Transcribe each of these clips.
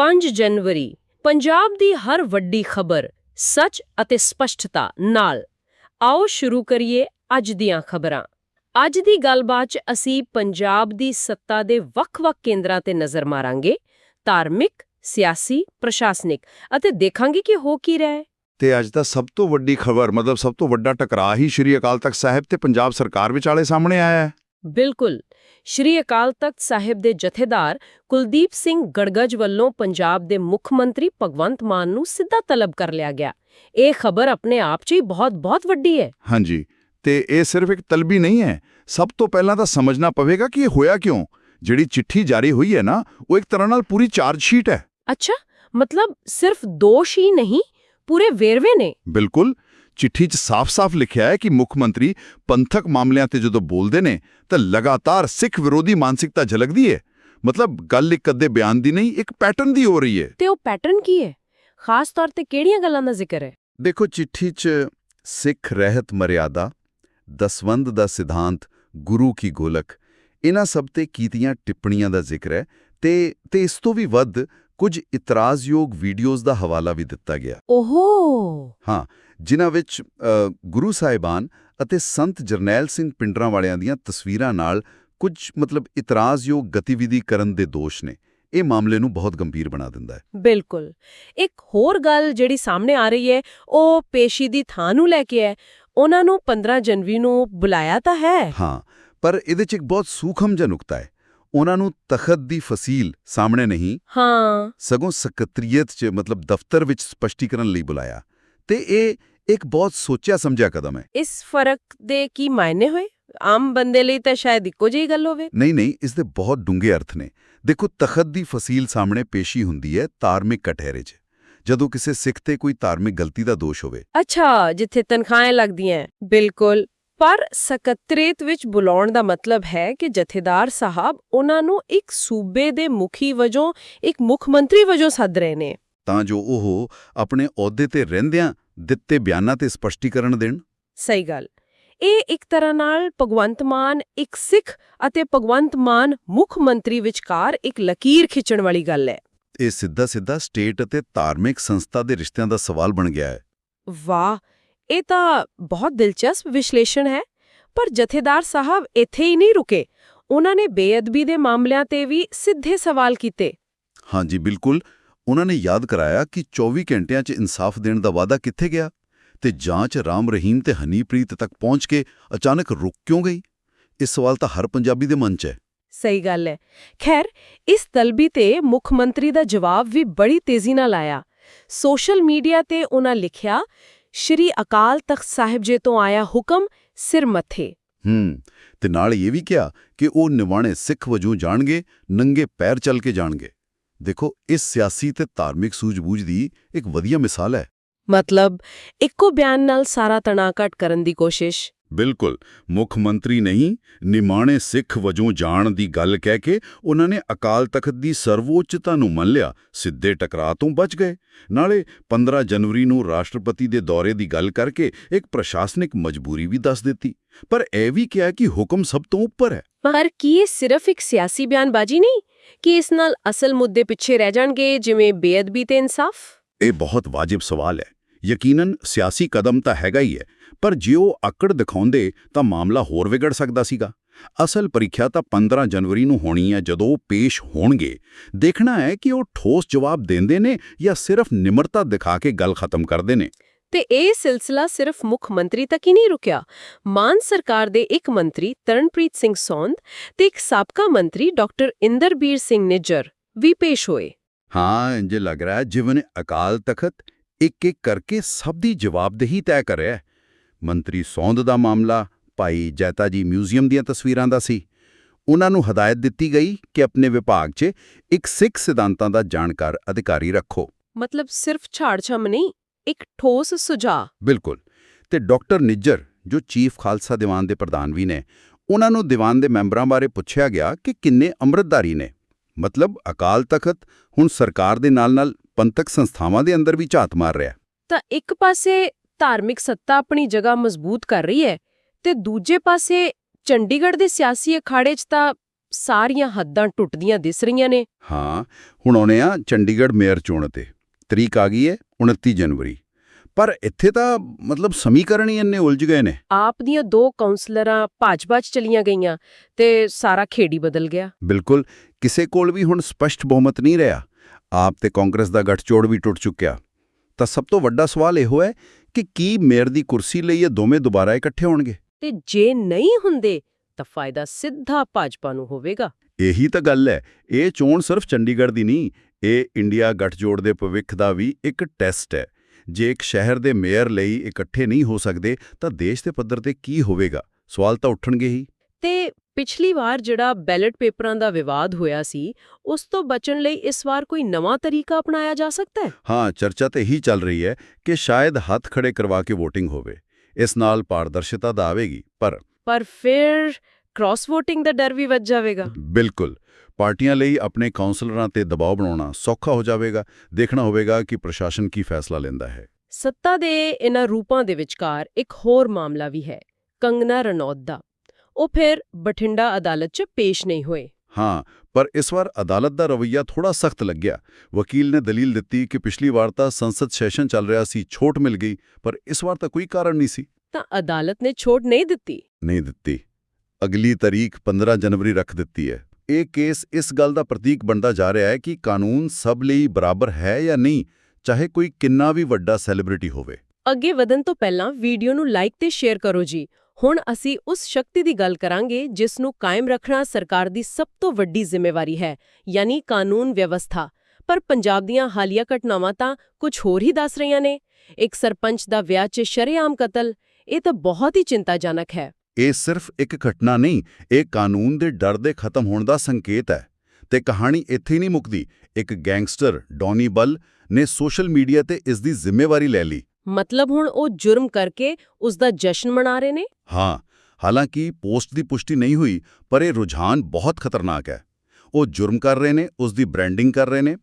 5 ਜਨਵਰੀ ਪੰਜਾਬ ਦੀ ਹਰ ਵੱਡੀ ਖਬਰ ਸੱਚ ਅਤੇ ਸਪਸ਼ਟਤਾ ਨਾਲ। ਆਓ ਸ਼ੁਰੂ ਕਰੀਏ ਅੱਜ ਦੀਆਂ ਖਬਰਾਂ। ਅੱਜ ਦੀ ਗੱਲਬਾਤ 'ਚ ਅਸੀਂ ਪੰਜਾਬ ਦੀ ਸੱਤਾ ਦੇ ਵੱਖ-ਵੱਖ ਕੇਂਦਰਾਂ ਤੇ ਨਜ਼ਰ ਮਾਰਾਂਗੇ। ਧਾਰਮਿਕ ਸਿਆਸੀ ਪ੍ਰਸ਼ਾਸਨਿਕ ਅਤੇ ਦੇਖਾਂਗੇ ਕਿ ਹੋ ਕੀ ਰਿਹਾ ਹੈ। ਤੇ ਅੱਜ ਦਾ ਸਭ ਤੋਂ ਵੱਡੀ ਖਬਰ ਮਤਲਬ ਸਭ ਤੋਂ ਵੱਡਾ ਟਕਰਾਅ ਹੀ ਸ਼੍ਰੀ ਅਕਾਲ ਤਖਤ ਸਾਹਿਬ ਤੇ ਪੰਜਾਬ ਸਰਕਾਰ ਵਿਚਾਲੇ ਸਾਹਮਣੇ ਆਇਆ ਹੈ। ਬਿਲਕੁਲ। ਸ਼੍ਰੀ ਅਕਾਲ ਤਖਤ ਸਾਹਿਬ ਦੇ ਜਥੇਦਾਰ ਕੁਲਦੀਪ ਸਿੰਘ ਗੜਗੜ ਵੱਲੋਂ ਪੰਜਾਬ ਦੇ ਮੁੱਖ ਮੰਤਰੀ ਭਗਵੰਤ ਮਾਨ ਨੂੰ ਸਿੱਧਾ ਤਲਬ ਕਰ ਲਿਆ ਗਿਆ। ਇਹ ਖਬਰ ਆਪਣੇ ਆਪ 'ਚ ਹੀ ਬਹੁਤ-ਬਹੁਤ ਵੱਡੀ ਹੈ। ਹਾਂਜੀ ਤੇ ਇਹ ਸਿਰਫ ਇੱਕ ਤਲਬੀ ਨਹੀਂ ਹੈ। ਸਭ ਤੋਂ ਪਹਿਲਾਂ ਤਾਂ ਸਮਝਣਾ ਪਵੇਗਾ ਕਿ ਇਹ ਹੋਇਆ ਕਿਉਂ? ਜਿਹੜੀ ਚਿੱਠੀ ਜਾਰੀ ਹੋਈ ਹੈ ਨਾ ਉਹ ਇੱਕ ਤਰ੍ਹਾਂ ਨਾਲ ਪੂਰੀ ਚਾਰਜ ਸ਼ੀਟ ਹੈ। ਅੱਛਾ ਮਤਲਬ ਸਿਰਫ ਦੋਸ਼ ਹੀ ਨਹੀਂ ਪੂਰੇ ਵੇਰਵੇ ਨੇ? ਬਿਲਕੁਲ ਚਿੱਠੀ 'ਚ ਸਾਫ਼-ਸਾਫ਼ ਲਿਖਿਆ ਹੈ ਕਿ ਮੁੱਖ ਮੰਤਰੀ ਪੰਥਕ ਮਾਮਲਿਆਂ ਤੇ ਜਦੋਂ ਬੋਲਦੇ ਨੇ ਤਾਂ ਲਗਾਤਾਰ ਸਿੱਖ ਵਿਰੋਧੀ ਮਾਨਸਿਕਤਾ ਝਲਕਦੀ ਹੈ ਮਤਲਬ ਗੱਲ ਇੱਕ ਅੱਧੇ ਬਿਆਨ ਦੀ ਨਹੀਂ ਇੱਕ ਪੈਟਰਨ ਦੀ ਹੋ ਰਹੀ ਹੈ ਤੇ ਉਹ ਪੈਟਰਨ ਕੀ ਹੈ ਖਾਸ ਤੌਰ ਤੇ ਕਿਹੜੀਆਂ ਗੱਲਾਂ ਦਾ ਜ਼ਿਕਰ ਹੈ ਦੇਖੋ ਚਿੱਠੀ 'ਚ ਸਿੱਖ ਰਹਿਤ ਮਰਿਆਦਾ ਦਸਵੰਦ ਦਾ ਸਿਧਾਂਤ ਗੁਰੂ ਕੀ ਗੋਲਕ ਇਹਨਾਂ ਸਭ ਤੇ ਕੀਤੀਆਂ ਟਿੱਪਣੀਆਂ ਦਾ ਜ਼ਿਕਰ ਹੈ ਤੇ ਤੇ ਇਸ ਤੋਂ ਵੀ ਵੱਧ ਕੁਝ ਇਤਰਾਜ਼ਯੋਗ ਵੀਡੀਓਜ਼ ਦਾ ਹਵਾਲਾ ਵੀ ਦਿੱਤਾ ਗਿਆ। ਓਹੋ! ਹਾਂ ਜਿਨ੍ਹਾਂ ਵਿੱਚ ਗੁਰੂ ਸਾਹਿਬਾਨ ਅਤੇ ਸੰਤ ਜਰਨੈਲ ਸਿੰਘ ਪਿੰਡਰਾਂ ਵਾਲਿਆਂ ਦੀਆਂ ਤਸਵੀਰਾਂ ਨਾਲ ਕੁਝ ਮਤਲਬ ਇਤਰਾਜ਼ਯੋਗ ਗਤੀਵਿਧੀ ਕਰਨ ਦੇ ਦੋਸ਼ ਨੇ। ਇਹ ਮਾਮਲੇ ਨੂੰ ਬਹੁਤ ਗੰਭੀਰ ਬਣਾ ਦਿੰਦਾ ਹੈ। ਬਿਲਕੁਲ। ਇੱਕ ਹੋਰ ਗੱਲ ਜਿਹੜੀ ਸਾਹਮਣੇ ਆ ਰਹੀ ਹੈ ਉਹ ਪੇਸ਼ੀ ਦੀ ਥਾਂ ਨੂੰ ਲੈ ਕੇ ਹੈ। ਉਹਨਾਂ ਨੂੰ 15 ਜਨਵਰੀ ਨੂੰ ਬੁਲਾਇਆ ਤਾਂ ਹੈ। ਹਾਂ ਪਰ ਇਹਦੇ 'ਚ ਇੱਕ ਬਹੁਤ ਸੂਖਮ ਜਿਹਾ ਨੁਕਤਾ ਹੈ। ਉਹਨਾਂ ਨੂੰ ਤਖਤ ਦੀ ਫਸੀਲ ਸਾਹਮਣੇ ਨਹੀਂ ਹਾਂ। ਸਗੋਂ ਸਕੱਤਰੀਅਤ 'ਚ ਮਤਲਬ ਦਫ਼ਤਰ ਵਿੱਚ ਸਪਸ਼ਟੀਕਰਨ ਲਈ ਬੁਲਾਇਆ। ਤੇ ਇਹ ਇੱਕ ਬਹੁਤ ਸੋਚਿਆ ਸਮਝਿਆ ਕਦਮ ਹੈ। ਇਸ ਫ਼ਰਕ ਦੇ ਕੀ ਮਾਇਨੇ ਹੋਏ? ਆਮ ਬੰਦੇ ਲਈ ਤਾਂ ਸ਼ਾਇਦ ਇੱਕੋ ਜਿਹੀ ਗੱਲ ਹੋਵੇ। ਨਹੀਂ ਨਹੀਂ ਇਸ ਦੇ ਬਹੁਤ ਡੂੰਘੇ ਅਰਥ ਨੇ। ਦੇਖੋ ਤਖਤ ਦੀ ਫਸੀਲ ਸਾਹਮਣੇ ਪੇਸ਼ੀ ਹੁੰਦੀ ਹੈ ਧਾਰਮਿਕ ਕਟਹਿਰੇ 'ਚ। ਜਦੋਂ ਕਿਸੇ ਸਿੱਖ ਤੇ ਕੋਈ ਧਾਰਮਿਕ ਗਲਤੀ ਦਾ ਦੋਸ਼ ਹੋਵੇ। ਅੱਛਾ ਜਿੱਥੇ ਤਨਖਾਹਾਂ ਲੱਗਦੀਆਂ ਬਿਲਕੁਲ। ਪਰ ਸਕੱਤਰੇਤ ਵਿੱਚ ਬੁਲਾਉਣ ਦਾ ਮਤਲਬ ਹੈ ਕਿ ਜਥੇਦਾਰ ਸਾਹਿਬ ਉਹਨਾਂ ਨੂੰ ਇੱਕ ਸੂਬੇ ਦੇ ਮੁਖੀ ਵਜੋਂ ਇੱਕ ਮੁੱਖ ਮੰਤਰੀ ਵਜੋਂ ਸੱਦ ਰਹੇ ਨੇ। ਤਾਂ ਜੋ ਉਹ ਆਪਣੇ ਅਹੁਦੇ ਤੇ ਰਹਿੰਦਿਆਂ ਦਿੱਤੇ ਬਿਆਨਾਂ ਤੇ ਸਪਸ਼ਟੀਕਰਨ ਦੇਣ? ਸਹੀ ਗੱਲ। ਇਹ ਇੱਕ ਤਰ੍ਹਾਂ ਨਾਲ ਭਗਵੰਤ ਮਾਨ ਇੱਕ ਸਿੱਖ ਅਤੇ ਭਗਵੰਤ ਮਾਨ ਮੁੱਖ ਮੰਤਰੀ ਵਿਚਕਾਰ ਇੱਕ ਲਕੀਰ ਖਿੱਚਣ ਵਾਲੀ ਗੱਲ ਹੈ। ਇਹ ਸਿੱਧਾ ਸਿੱਧਾ ਸਟੇਟ ਅਤੇ ਧਾਰਮਿਕ ਸੰਸਥਾ ਦੇ ਰਿਸ਼ਤਿਆਂ ਦਾ ਸਵਾਲ ਬਣ ਗਿਆ ਹੈ। ਵਾਹ! ਇਹ ਤਾਂ ਬਹੁਤ ਦਿਲਚਸਪ ਵਿਸ਼ਲੇਸ਼ਣ ਹੈ। ਪਰ ਜਥੇਦਾਰ ਸਾਹਿਬ ਇੱਥੇ ਹੀ ਨਹੀਂ ਰੁਕੇ। ਉਹਨਾਂ ਨੇ ਬੇਅਦਬੀ ਦੇ ਮਾਮਲਿਆਂ ਤੇ ਵੀ ਸਿੱਧੇ ਸਵਾਲ ਕੀਤੇ। ਹਾਂਜੀ ਬਿਲਕੁਲ। ਉਹਨਾਂ ਨੇ ਯਾਦ ਕਰਾਇਆ ਕਿ 24 ਘੰਟਿਆਂ 'ਚ ਇਨਸਾਫ ਦੇਣ ਦਾ ਵਾਅਦਾ ਕਿੱਥੇ ਗਿਆ ਤੇ ਜਾਂਚ ਰਾਮ ਰਹੀਮ ਤੇ ਹਨੀਪ੍ਰੀਤ ਤੱਕ ਪਹੁੰਚ ਕੇ ਅਚਾਨਕ ਰੁਕ ਕਿਉਂ ਗਈ? ਇਹ ਸਵਾਲ ਤਾਂ ਹਰ ਪੰਜਾਬੀ ਦੇ ਮਨ 'ਚ ਹੈ। ਸਹੀ ਗੱਲ ਹੈ। ਖੈਰ ਇਸ ਤਲਬੀ ਤੇ ਮੁੱਖ ਮੰਤਰੀ ਦਾ ਜਵਾਬ ਵੀ ਬੜੀ ਤੇਜ਼ੀ ਨਾਲ ਆਇਆ। ਸੋਸ਼ਲ ਮੀਡੀਆ ਤੇ ਉਹਨਾਂ ਲਿਖਿਆ ਸ਼੍ਰੀ ਅਕਾਲ ਤਖਤ ਸਾਹਿਬ ਜੀ ਤੋਂ ਆਇਆ ਹੁਕਮ ਸਿਰ ਮੱਥੇ। ਹੂੰ ਤੇ ਨਾਲ ਇਹ ਵੀ ਕਿਹਾ ਕਿ ਉਹ ਨਿਵਾਣੇ ਸਿੱਖ ਵਜੋਂ ਜਾਣਗੇ ਨੰਗੇ ਪੈਰ ਚੱਲ ਕੇ ਜਾਣਗੇ। ਦੇਖੋ ਇਸ ਸਿਆਸੀ ਤੇ ਧਾਰਮਿਕ ਸੂਝ-ਬੂਝ ਦੀ ਇੱਕ ਵਧੀਆ ਮਿਸਾਲ ਹੈ। ਮਤਲਬ ਇੱਕੋ ਬਿਆਨ ਨਾਲ ਸਾਰਾ ਤਣਾਅ ਘਟ ਕਰਨ ਦੀ ਕੋਸ਼ਿਸ਼? ਬਿਲਕੁਲ। ਮੁੱਖ ਮੰਤਰੀ ਨਹੀਂ ਨਿਮਾਣੇ ਸਿੱਖ ਵਜੋਂ ਜਾਣ ਦੀ ਗੱਲ ਕਹਿ ਕੇ ਉਹਨਾਂ ਨੇ ਅਕਾਲ ਤਖਤ ਦੀ ਸਰਵੋੱਚਤਾ ਨੂੰ ਮੰਨ ਲਿਆ ਸਿੱਧੇ ਟਕਰਾਅ ਤੋਂ ਬਚ ਗਏ। ਨਾਲੇ 15 ਜਨਵਰੀ ਨੂੰ ਰਾਸ਼ਟਰਪਤੀ ਦੇ ਦੌਰੇ ਦੀ ਗੱਲ ਕਰਕੇ ਇੱਕ ਪ੍ਰਸ਼ਾਸਨਿਕ ਮਜਬੂਰੀ ਵੀ ਦੱਸ ਦਿੱਤੀ। ਪਰ ਇਹ ਵੀ ਕਿਹਾ ਕਿ ਹੁਕਮ ਸਭ ਤੋਂ ਉੱਪਰ ਹੈ। ਪਰ ਕੀ ਇਹ ਸਿਰਫ ਇੱਕ ਸਿਆਸੀ ਬਿਆਨਬਾਜ਼ੀ ਨਹੀਂ? ਕਿ ਇਸ ਨਾਲ ਅਸਲ ਮੁੱਦੇ ਪਿੱਛੇ ਰਹਿ ਜਾਣਗੇ, ਜਿਵੇਂ ਬੇਅਦਬੀ ਤੇ ਇਨਸਾਫ? ਇਹ ਬਹੁਤ ਵਾਜਿਬ ਸਵਾਲ ਹੈ। ਯਕੀਨਨ ਸਿਆਸੀ ਕਦਮ ਤਾਂ ਹੈਗਾ ਹੀ ਹੈ, ਪਰ ਜੇ ਉਹ ਆਕੜ ਦਿਖਾਉਂਦੇ ਤਾਂ ਮਾਮਲਾ ਹੋਰ ਵਿਗੜ ਸਕਦਾ ਸੀਗਾ। ਅਸਲ ਪ੍ਰੀਖਿਆ ਤਾਂ 15 ਜਨਵਰੀ ਨੂੰ ਹੋਣੀ ਹੈ, ਜਦੋਂ ਉਹ ਪੇਸ਼ ਹੋਣਗੇ। ਦੇਖਣਾ ਹੈ ਕਿ ਉਹ ਠੋਸ ਜਵਾਬ ਦਿੰਦੇ ਨੇ ਜਾਂ ਸਿਰਫ ਨਿਮਰਤਾ ਦਿਖਾ ਕੇ ਗੱਲ ਖਤਮ ਕਰਦੇ ਨੇ। ਤੇ ਇਹ ਸਿਲਸਿਲਾ ਸਿਰਫ ਮੁੱਖ ਮੰਤਰੀ ਤੱਕ ਹੀ ਨਹੀਂ ਰੁਕਿਆ। ਮਾਨ ਸਰਕਾਰ ਦੇ ਇੱਕ ਮੰਤਰੀ ਤਰਨਪ੍ਰੀਤ ਸਿੰਘ ਸੌਂਦ ਤੇ ਇੱਕ ਸਾਬਕਾ ਮੰਤਰੀ ਡਾਕਟਰ ਇੰਦਰਬੀਰ ਸਿੰਘ ਨਿੱਜਰ ਵੀ ਪੇਸ਼ ਹੋਏ। ਹਾਂ ਇੰਜ ਲੱਗ ਰਿਹਾ ਜਿਵੇਂ ਅਕਾਲ ਤਖਤ ਇੱਕ ਇੱਕ ਕਰਕੇ ਸਭ ਦੀ ਜਵਾਬਦੇਹੀ ਤੈਅ ਕਰ ਰਿਹਾ ਮੰਤਰੀ ਸੌਂਦ ਦਾ ਮਾਮਲਾ ਭਾਈ ਜੈਤਾ ਜੀ ਮਿਊਜ਼ੀਅਮ ਦੀਆਂ ਤਸਵੀਰਾਂ ਦਾ ਸੀ। ਉਹਨਾਂ ਨੂੰ ਹਦਾਇਤ ਦਿੱਤੀ ਗਈ ਕਿ ਆਪਣੇ ਵਿਭਾਗ 'ਚ ਇੱਕ ਸਿੱਖ ਸਿਧਾਂਤਾਂ ਦਾ ਜਾਣਕਾਰ ਅਧਿਕਾਰੀ ਰੱਖੋ। ਮਤਲਬ ਸਿਰਫ ਝਾੜ-ਝੰਮ ਨਹੀਂ ਇੱਕ ਠੋਸ ਸੁਝਾਅ। ਬਿਲਕੁਲ। ਤੇ ਡਾਕਟਰ ਨਿੱਜਰ ਜੋ ਚੀਫ ਖਾਲਸਾ ਦੀਵਾਨ ਦੇ ਪ੍ਰਧਾਨ ਵੀ ਨੇ ਉਹਨਾਂ ਨੂੰ ਦੀਵਾਨ ਦੇ ਮੈਂਬਰਾਂ ਬਾਰੇ ਪੁੱਛਿਆ ਗਿਆ ਕਿ ਕਿੰਨੇ ਅੰਮ੍ਰਿਤਧਾਰੀ ਨੇ। ਮਤਲਬ ਅਕਾਲ ਤਖਤ ਹੁਣ ਸਰਕਾਰ ਦੇ ਨਾਲ-ਨਾਲ ਪੰਥਕ ਸੰਸਥਾਵਾਂ ਦੇ ਅੰਦਰ ਵੀ ਝਾਤ ਮਾਰ ਰਿਹਾ। ਤਾਂ ਇੱਕ ਪਾਸੇ ਧਾਰਮਿਕ ਸੱਤਾ ਆਪਣੀ ਜਗ੍ਹਾ ਮਜ਼ਬੂਤ ਕਰ ਰਹੀ ਹੈ ਤੇ ਦੂਜੇ ਪਾਸੇ ਚੰਡੀਗੜ੍ਹ ਦੇ ਸਿਆਸੀ ਅਖਾੜੇ 'ਚ ਤਾਂ ਸਾਰੀਆਂ ਹੱਦਾਂ ਟੁੱਟਦੀਆਂ ਦਿਸ ਰਹੀਆਂ ਨੇ। ਹਾਂ ਹੁਣ ਆਉਣੇ ਆ ਚੰਡੀਗੜ੍ਹ ਮੇਅਰ ਚੋਣ ਤੇ। ਤਰੀਕ ਆ ਗਈ ਹੈ 29 ਜਨਵਰੀ। ਪਰ ਇੱਥੇ ਤਾਂ ਮਤਲਬ ਸਮੀਕਰਨ ਹੀ ਇੰਨੇ ਉਲਝ ਗਏ ਨੇ। ਆਪ ਦੀਆਂ ਦੋ ਕਾਉਂਸਲਰਾਂ ਭਾਜਪਾ 'ਚ ਚਲੀਆਂ ਗਈਆਂ ਤੇ ਸਾਰਾ ਖੇੜੀ ਬਦਲ ਗਿਆ। ਬਿਲਕੁਲ ਕਿਸੇ ਕੋਲ ਵੀ ਹੁਣ ਸਪਸ਼ਟ ਬਹੁਮਤ ਨਹੀਂ ਰਿਹਾ। ਆਪ ਤੇ ਕਾਂਗਰਸ ਦਾ ਗੱਠਜੋੜ ਵੀ ਟੁੱਟ ਚੁੱਕਿਆ। ਤਾਂ ਸਭ ਤੋਂ ਵੱਡਾ ਸਵਾਲ ਇਹੋ ਹੈ ਕਿ ਕੀ ਮੇਅਰ ਦੀ ਕੁਰਸੀ ਲਈ ਇਹ ਦੋਵੇਂ ਦੁਬਾਰਾ ਇਕੱਠੇ ਹੋਣਗੇ? ਤੇ ਜੇ ਨਹੀਂ ਹੁੰਦੇ ਤਾਂ ਫਾਇਦਾ ਸਿੱਧਾ ਭਾਜਪਾ ਨੂੰ ਹੋਵੇਗਾ। ਇਹੀ ਤਾਂ ਗੱਲ ਹੈ। ਇਹ ਚੋਣ ਸਿਰਫ ਚੰਡੀਗੜ੍ਹ ਦੀ ਨਹੀਂ ਇਹ ਇੰਡੀਆ ਗੱਠਜੋੜ ਦੇ ਭਵਿੱਖ ਦਾ ਵੀ ਇੱਕ ਟੈਸਟ ਹੈ। ਜੇ ਇੱਕ ਸ਼ਹਿਰ ਦੇ ਮੇਅਰ ਲਈ ਇਕੱਠੇ ਨਹੀਂ ਹੋ ਸਕਦੇ ਤਾਂ ਦੇਸ਼ ਦੇ ਪੱਧਰ ਤੇ ਕੀ ਹੋਵੇਗਾ? ਸਵਾਲ ਤਾਂ ਉੱਠਣਗੇ ਹੀ। ਤੇ ਪਿਛਲੀ ਵਾਰ ਜਿਹੜਾ ਬੈਲਟ ਪੇਪਰਾਂ ਦਾ ਵਿਵਾਦ ਹੋਇਆ ਸੀ ਉਸ ਤੋਂ ਬਚਣ ਲਈ ਇਸ ਵਾਰ ਕੋਈ ਨਵਾਂ ਤਰੀਕਾ ਅਪਣਾਇਆ ਜਾ ਸਕਦਾ ਹੈ? ਹਾਂ ਚਰਚਾ ਤੇ ਇਹੀ ਚੱਲ ਰਹੀ ਹੈ ਕਿ ਸ਼ਾਇਦ ਹੱਥ ਖੜੇ ਕਰਵਾ ਕੇ VOTING ਹੋਵੇ। ਇਸ ਨਾਲ ਪਾਰਦਰਸ਼ਤਾ ਤਾਂ ਆਵੇਗੀ ਪਰ ਪਰ ਫਿਰ ਕ੍ਰਾਸ VOTING ਦਾ ਡਰ ਵੀ ਵੱਜ ਜਾਵੇਗਾ। ਬਿਲਕੁਲ। ਪਾਰਟੀਆਂ ਲਈ ਆਪਣੇ ਕਾਉਂਸਲਰਾਂ ਤੇ ਦਬਾਅ ਬਣਾਉਣਾ ਸੌਖਾ ਹੋ ਜਾਵੇਗਾ। ਦੇਖਣਾ ਹੋਵੇਗਾ ਕਿ ਪ੍ਰਸ਼ਾਸਨ ਕੀ ਫੈਸਲਾ ਲੈਂਦਾ ਹੈ। ਸੱਤਾ ਦੇ ਇਹਨਾਂ ਰੂਪਾਂ ਦੇ ਵਿਚਕਾਰ ਇੱਕ ਹੋਰ ਮਾਮਲਾ ਵੀ ਹੈ ਕੰਗਨਾ ਰਣੌਤ ਦਾ। ਉਹ ਫਿਰ ਬਠਿੰਡਾ ਅਦਾਲਤ 'ਚ ਪੇਸ਼ ਨਹੀਂ ਹੋਏ। ਹਾਂ ਪਰ ਇਸ ਵਾਰ ਅਦਾਲਤ ਦਾ ਰਵੱਈਆ ਥੋੜਾ ਸਖਤ ਲੱਗਿਆ। ਵਕੀਲ ਨੇ ਦਲੀਲ ਦਿੱਤੀ ਕਿ ਪਿਛਲੀ ਵਾਰ ਤਾਂ ਸੰਸਦ ਸੈਸ਼ਨ ਚੱਲ ਰਿਹਾ ਸੀ ਛੋਟ ਮਿਲ ਗਈ ਪਰ ਇਸ ਵਾਰ ਤਾਂ ਕੋਈ ਕਾਰਨ ਨਹੀਂ ਸੀ। ਤਾਂ ਅਦਾਲਤ ਨੇ ਛੋਟ ਨਹੀਂ ਦਿੱਤੀ। ਨਹੀਂ ਦਿੱਤੀ। ਅਗਲੀ ਤਾਰੀਖ 15 ਜਨਵਰੀ ਰੱਖ ਦਿੱਤੀ ਹੈ। ਇਹ ਕੇਸ ਇਸ ਗੱਲ ਦਾ ਪ੍ਰਤੀਕ ਬਣਦਾ ਜਾ ਰਿਹਾ ਹੈ ਕਿ ਕਾਨੂੰਨ ਸਭ ਲਈ ਬਰਾਬਰ ਹੈ ਜਾਂ ਨਹੀਂ ਚਾਹੇ ਕੋਈ ਕਿੰਨਾ ਵੀ ਵੱਡਾ ਸੈਲੀਬ੍ਰਿਟੀ ਹੋਵੇ। ਅੱਗੇ ਵਧਣ ਤੋਂ ਪਹਿਲਾਂ ਵੀਡੀਓ ਨੂੰ ਲਾਈਕ ਤੇ ਸ਼ੇਅਰ ਕਰੋ ਜੀ। ਹੁਣ ਅਸੀਂ ਉਸ ਸ਼ਕਤੀ ਦੀ ਗੱਲ ਕਰਾਂਗੇ ਜਿਸ ਨੂੰ ਕਾਇਮ ਰੱਖਣਾ ਸਰਕਾਰ ਦੀ ਸਭ ਤੋਂ ਵੱਡੀ ਜ਼ਿੰਮੇਵਾਰੀ ਹੈ ਯਾਨੀ ਕਾਨੂੰਨ ਵਿਵਸਥਾ। ਪਰ ਪੰਜਾਬ ਦੀਆਂ ਹਾਲੀਆ ਘਟਨਾਵਾਂ ਤਾਂ ਕੁਝ ਹੋਰ ਹੀ ਦੱਸ ਰਹੀਆਂ ਨੇ। ਇੱਕ ਸਰਪੰਚ ਦਾ ਵਿਆਹ 'ਚ ਸ਼ਰੇਆਮ ਕਤਲ ਇਹ ਤਾਂ ਬਹੁਤ ਹੀ ਚਿੰਤਾਜਨਕ ਹੈ। ਇਹ ਸਿਰਫ ਇੱਕ ਘਟਨਾ ਨਹੀਂ ਇਹ ਕਾਨੂੰਨ ਦੇ ਡਰ ਦੇ ਖਤਮ ਹੋਣ ਦਾ ਸੰਕੇਤ ਹੈ। ਤੇ ਕਹਾਣੀ ਇੱਥੇ ਨਹੀਂ ਮੁੱਕਦੀ। ਇੱਕ ਗੈਂਗਸਟਰ ਡੌਨੀ ਬਲ ਨੇ ਸੋਸ਼ਲ ਮੀਡੀਆ ਤੇ ਇਸ ਦੀ ਜ਼ਿੰਮੇਵਾਰੀ ਲੈ ਲਈ। ਮਤਲਬ ਹੁਣ ਉਹ ਜੁਰਮ ਕਰਕੇ ਉਸ ਦਾ ਜਸ਼ਨ ਮਨਾ ਰਹੇ ਨੇ? ਹਾਂ ਹਾਲਾਂਕਿ ਪੋਸਟ ਦੀ ਪੁਸ਼ਟੀ ਨਹੀਂ ਹੋਈ ਪਰ ਇਹ ਰੁਝਾਨ ਬਹੁਤ ਖਤਰਨਾਕ ਹੈ। ਉਹ ਜੁਰਮ ਕਰ ਰਹੇ ਨੇ ਉਸ ਦੀ ਬ੍ਰਾਂਡਿੰਗ ਕਰ ਰਹੇ ਨੇ।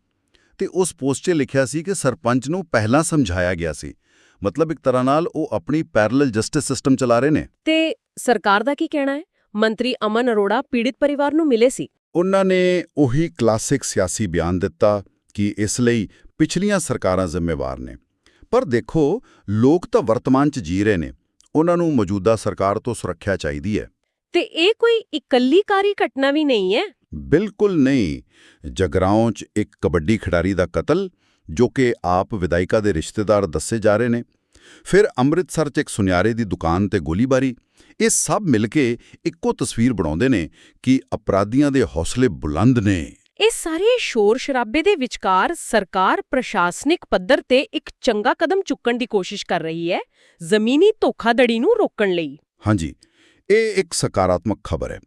ਤੇ ਉਸ ਪੋਸਟ 'ਚ ਲਿਖਿਆ ਸੀ ਕਿ ਸਰਪੰਚ ਨੂੰ ਪਹਿਲਾਂ ਸਮਝਾਇਆ ਗਿਆ ਸੀ ਮਤਲਬ ਇੱਕ ਤਰ੍ਹਾਂ ਨਾਲ ਉਹ ਆਪਣੀ ਪੈਰਲਲ ਜਸਟਿਸ ਸਿਸਟਮ ਚਲਾ ਰਹੇ ਨੇ। ਤੇ ਸਰਕਾਰ ਦਾ ਕੀ ਕਹਿਣਾ ਹੈ? ਮੰਤਰੀ ਅਮਨ ਅਰੋੜਾ ਪੀੜਿਤ ਪਰਿਵਾਰ ਨੂੰ ਮਿਲੇ ਸੀ। ਉਹਨਾਂ ਨੇ ਉਹੀ ਕਲਾਸਿਕ ਸਿਆਸੀ ਬਿਆਨ ਦਿੱਤਾ ਕਿ ਇਸ ਲਈ ਪਿਛਲੀਆਂ ਸਰਕਾਰਾਂ ਜ਼ਿੰਮੇਵਾਰ ਨੇ। ਪਰ ਦੇਖੋ ਲੋਕ ਤਾਂ ਵਰਤਮਾਨ 'ਚ ਜੀ ਰਹੇ ਨੇ। ਉਹਨਾਂ ਨੂੰ ਮੌਜੂਦਾ ਸਰਕਾਰ ਤੋਂ ਸੁਰੱਖਿਆ ਚਾਹੀਦੀ ਹੈ। ਤੇ ਇਹ ਕੋਈ ਇਕੱਲੀਕਾਰੀ ਘਟਨਾ ਵੀ ਨਹੀਂ ਹੈ? ਬਿਲਕੁਲ ਨਹੀਂ। ਜਗਰਾਉਂ 'ਚ ਇੱਕ ਕਬੱਡੀ ਖਿਡਾਰੀ ਦਾ ਕਤਲ ਜੋ ਕਿ ਆਪ ਵਿਦਾਇਕਾ ਦੇ ਰਿਸ਼ਤੇਦਾਰ ਦੱਸੇ ਜਾ ਰਹੇ ਨੇ। ਫਿਰ ਅੰਮ੍ਰਿਤਸਰ 'ਚ ਇੱਕ ਸੁਨਿਆਰੇ ਦੀ ਦੁਕਾਨ ਤੇ ਗੋਲੀਬਾਰੀ। ਇਹ ਸਭ ਮਿਲ ਕੇ ਇੱਕੋ ਤਸਵੀਰ ਬਣਾਉਂਦੇ ਨੇ ਕਿ ਅਪਰਾਧੀਆਂ ਦੇ ਹੌਸਲੇ ਬੁਲੰਦ ਨੇ। ਇਹ ਸਾਰੇ ਸ਼ੋਰ ਸ਼ਰਾਬੇ ਦੇ ਵਿਚਕਾਰ ਸਰਕਾਰ ਪ੍ਰਸ਼ਾਸਨਿਕ ਪੱਧਰ ਤੇ ਇੱਕ ਚੰਗਾ ਕਦਮ ਚੁੱਕਣ ਦੀ ਕੋਸ਼ਿਸ਼ ਕਰ ਰਹੀ ਹੈ ਜ਼ਮੀਨੀ ਧੋਖਾਧੜੀ ਨੂੰ ਰੋਕਣ ਲਈ। ਹਾਂਜੀ ਇਹ ਇੱਕ ਸਕਾਰਾਤਮਕ ਖਬਰ ਹੈ।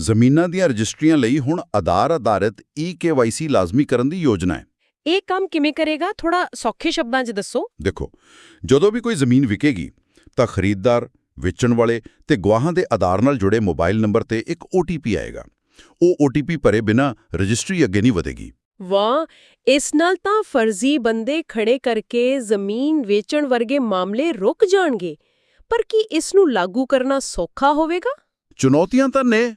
ਜ਼ਮੀਨਾਂ ਦੀਆਂ ਰਜਿਸਟਰੀਆਂ ਲਈ ਹੁਣ ਆਧਾਰ ਆਧਾਰਿਤ ਈ-ਕੇਵਾਈਸੀ ਲਾਜ਼ਮੀ ਕਰਨ ਦੀ ਯੋਜਨਾ ਹੈ। ਇਹ ਕੰਮ ਕਿਵੇਂ ਕਰੇਗਾ? ਥੋੜਾ ਸੌਖੇ ਸ਼ਬਦਾਂ 'ਚ ਦੱਸੋ। ਦੇਖੋ ਜਦੋਂ ਵੀ ਕੋਈ ਜ਼ਮੀਨ ਵਿਕੇਗੀ ਤਾਂ ਖਰੀਦਦਾਰ ਵੇਚਣ ਵਾਲੇ ਤੇ ਗਵਾਹਾਂ ਦੇ ਆਧਾਰ ਨਾਲ ਜੁੜੇ ਮੋਬਾਈਲ ਨੰਬਰ ਤੇ ਇੱਕ OTP ਆਏਗਾ। ਉਹ OTP ਭਰੇ ਬਿਨਾ ਰਜਿਸਟਰੀ ਅੱਗੇ ਨਹੀਂ ਵਧੇਗੀ। ਵਾਹ! ਇਸ ਨਾਲ ਤਾਂ ਫਰਜ਼ੀ ਬੰਦੇ ਖੜੇ ਕਰਕੇ ਜ਼ਮੀਨ ਵੇਚਣ ਵਰਗੇ ਮਾਮਲੇ ਰੁਕ ਜਾਣਗੇ। ਪਰ ਕੀ ਇਸ ਨੂੰ ਲਾਗੂ ਕਰਨਾ ਸੌਖਾ ਹੋਵੇਗਾ? ਚੁਣੌਤੀਆਂ ਤਾਂ ਨੇ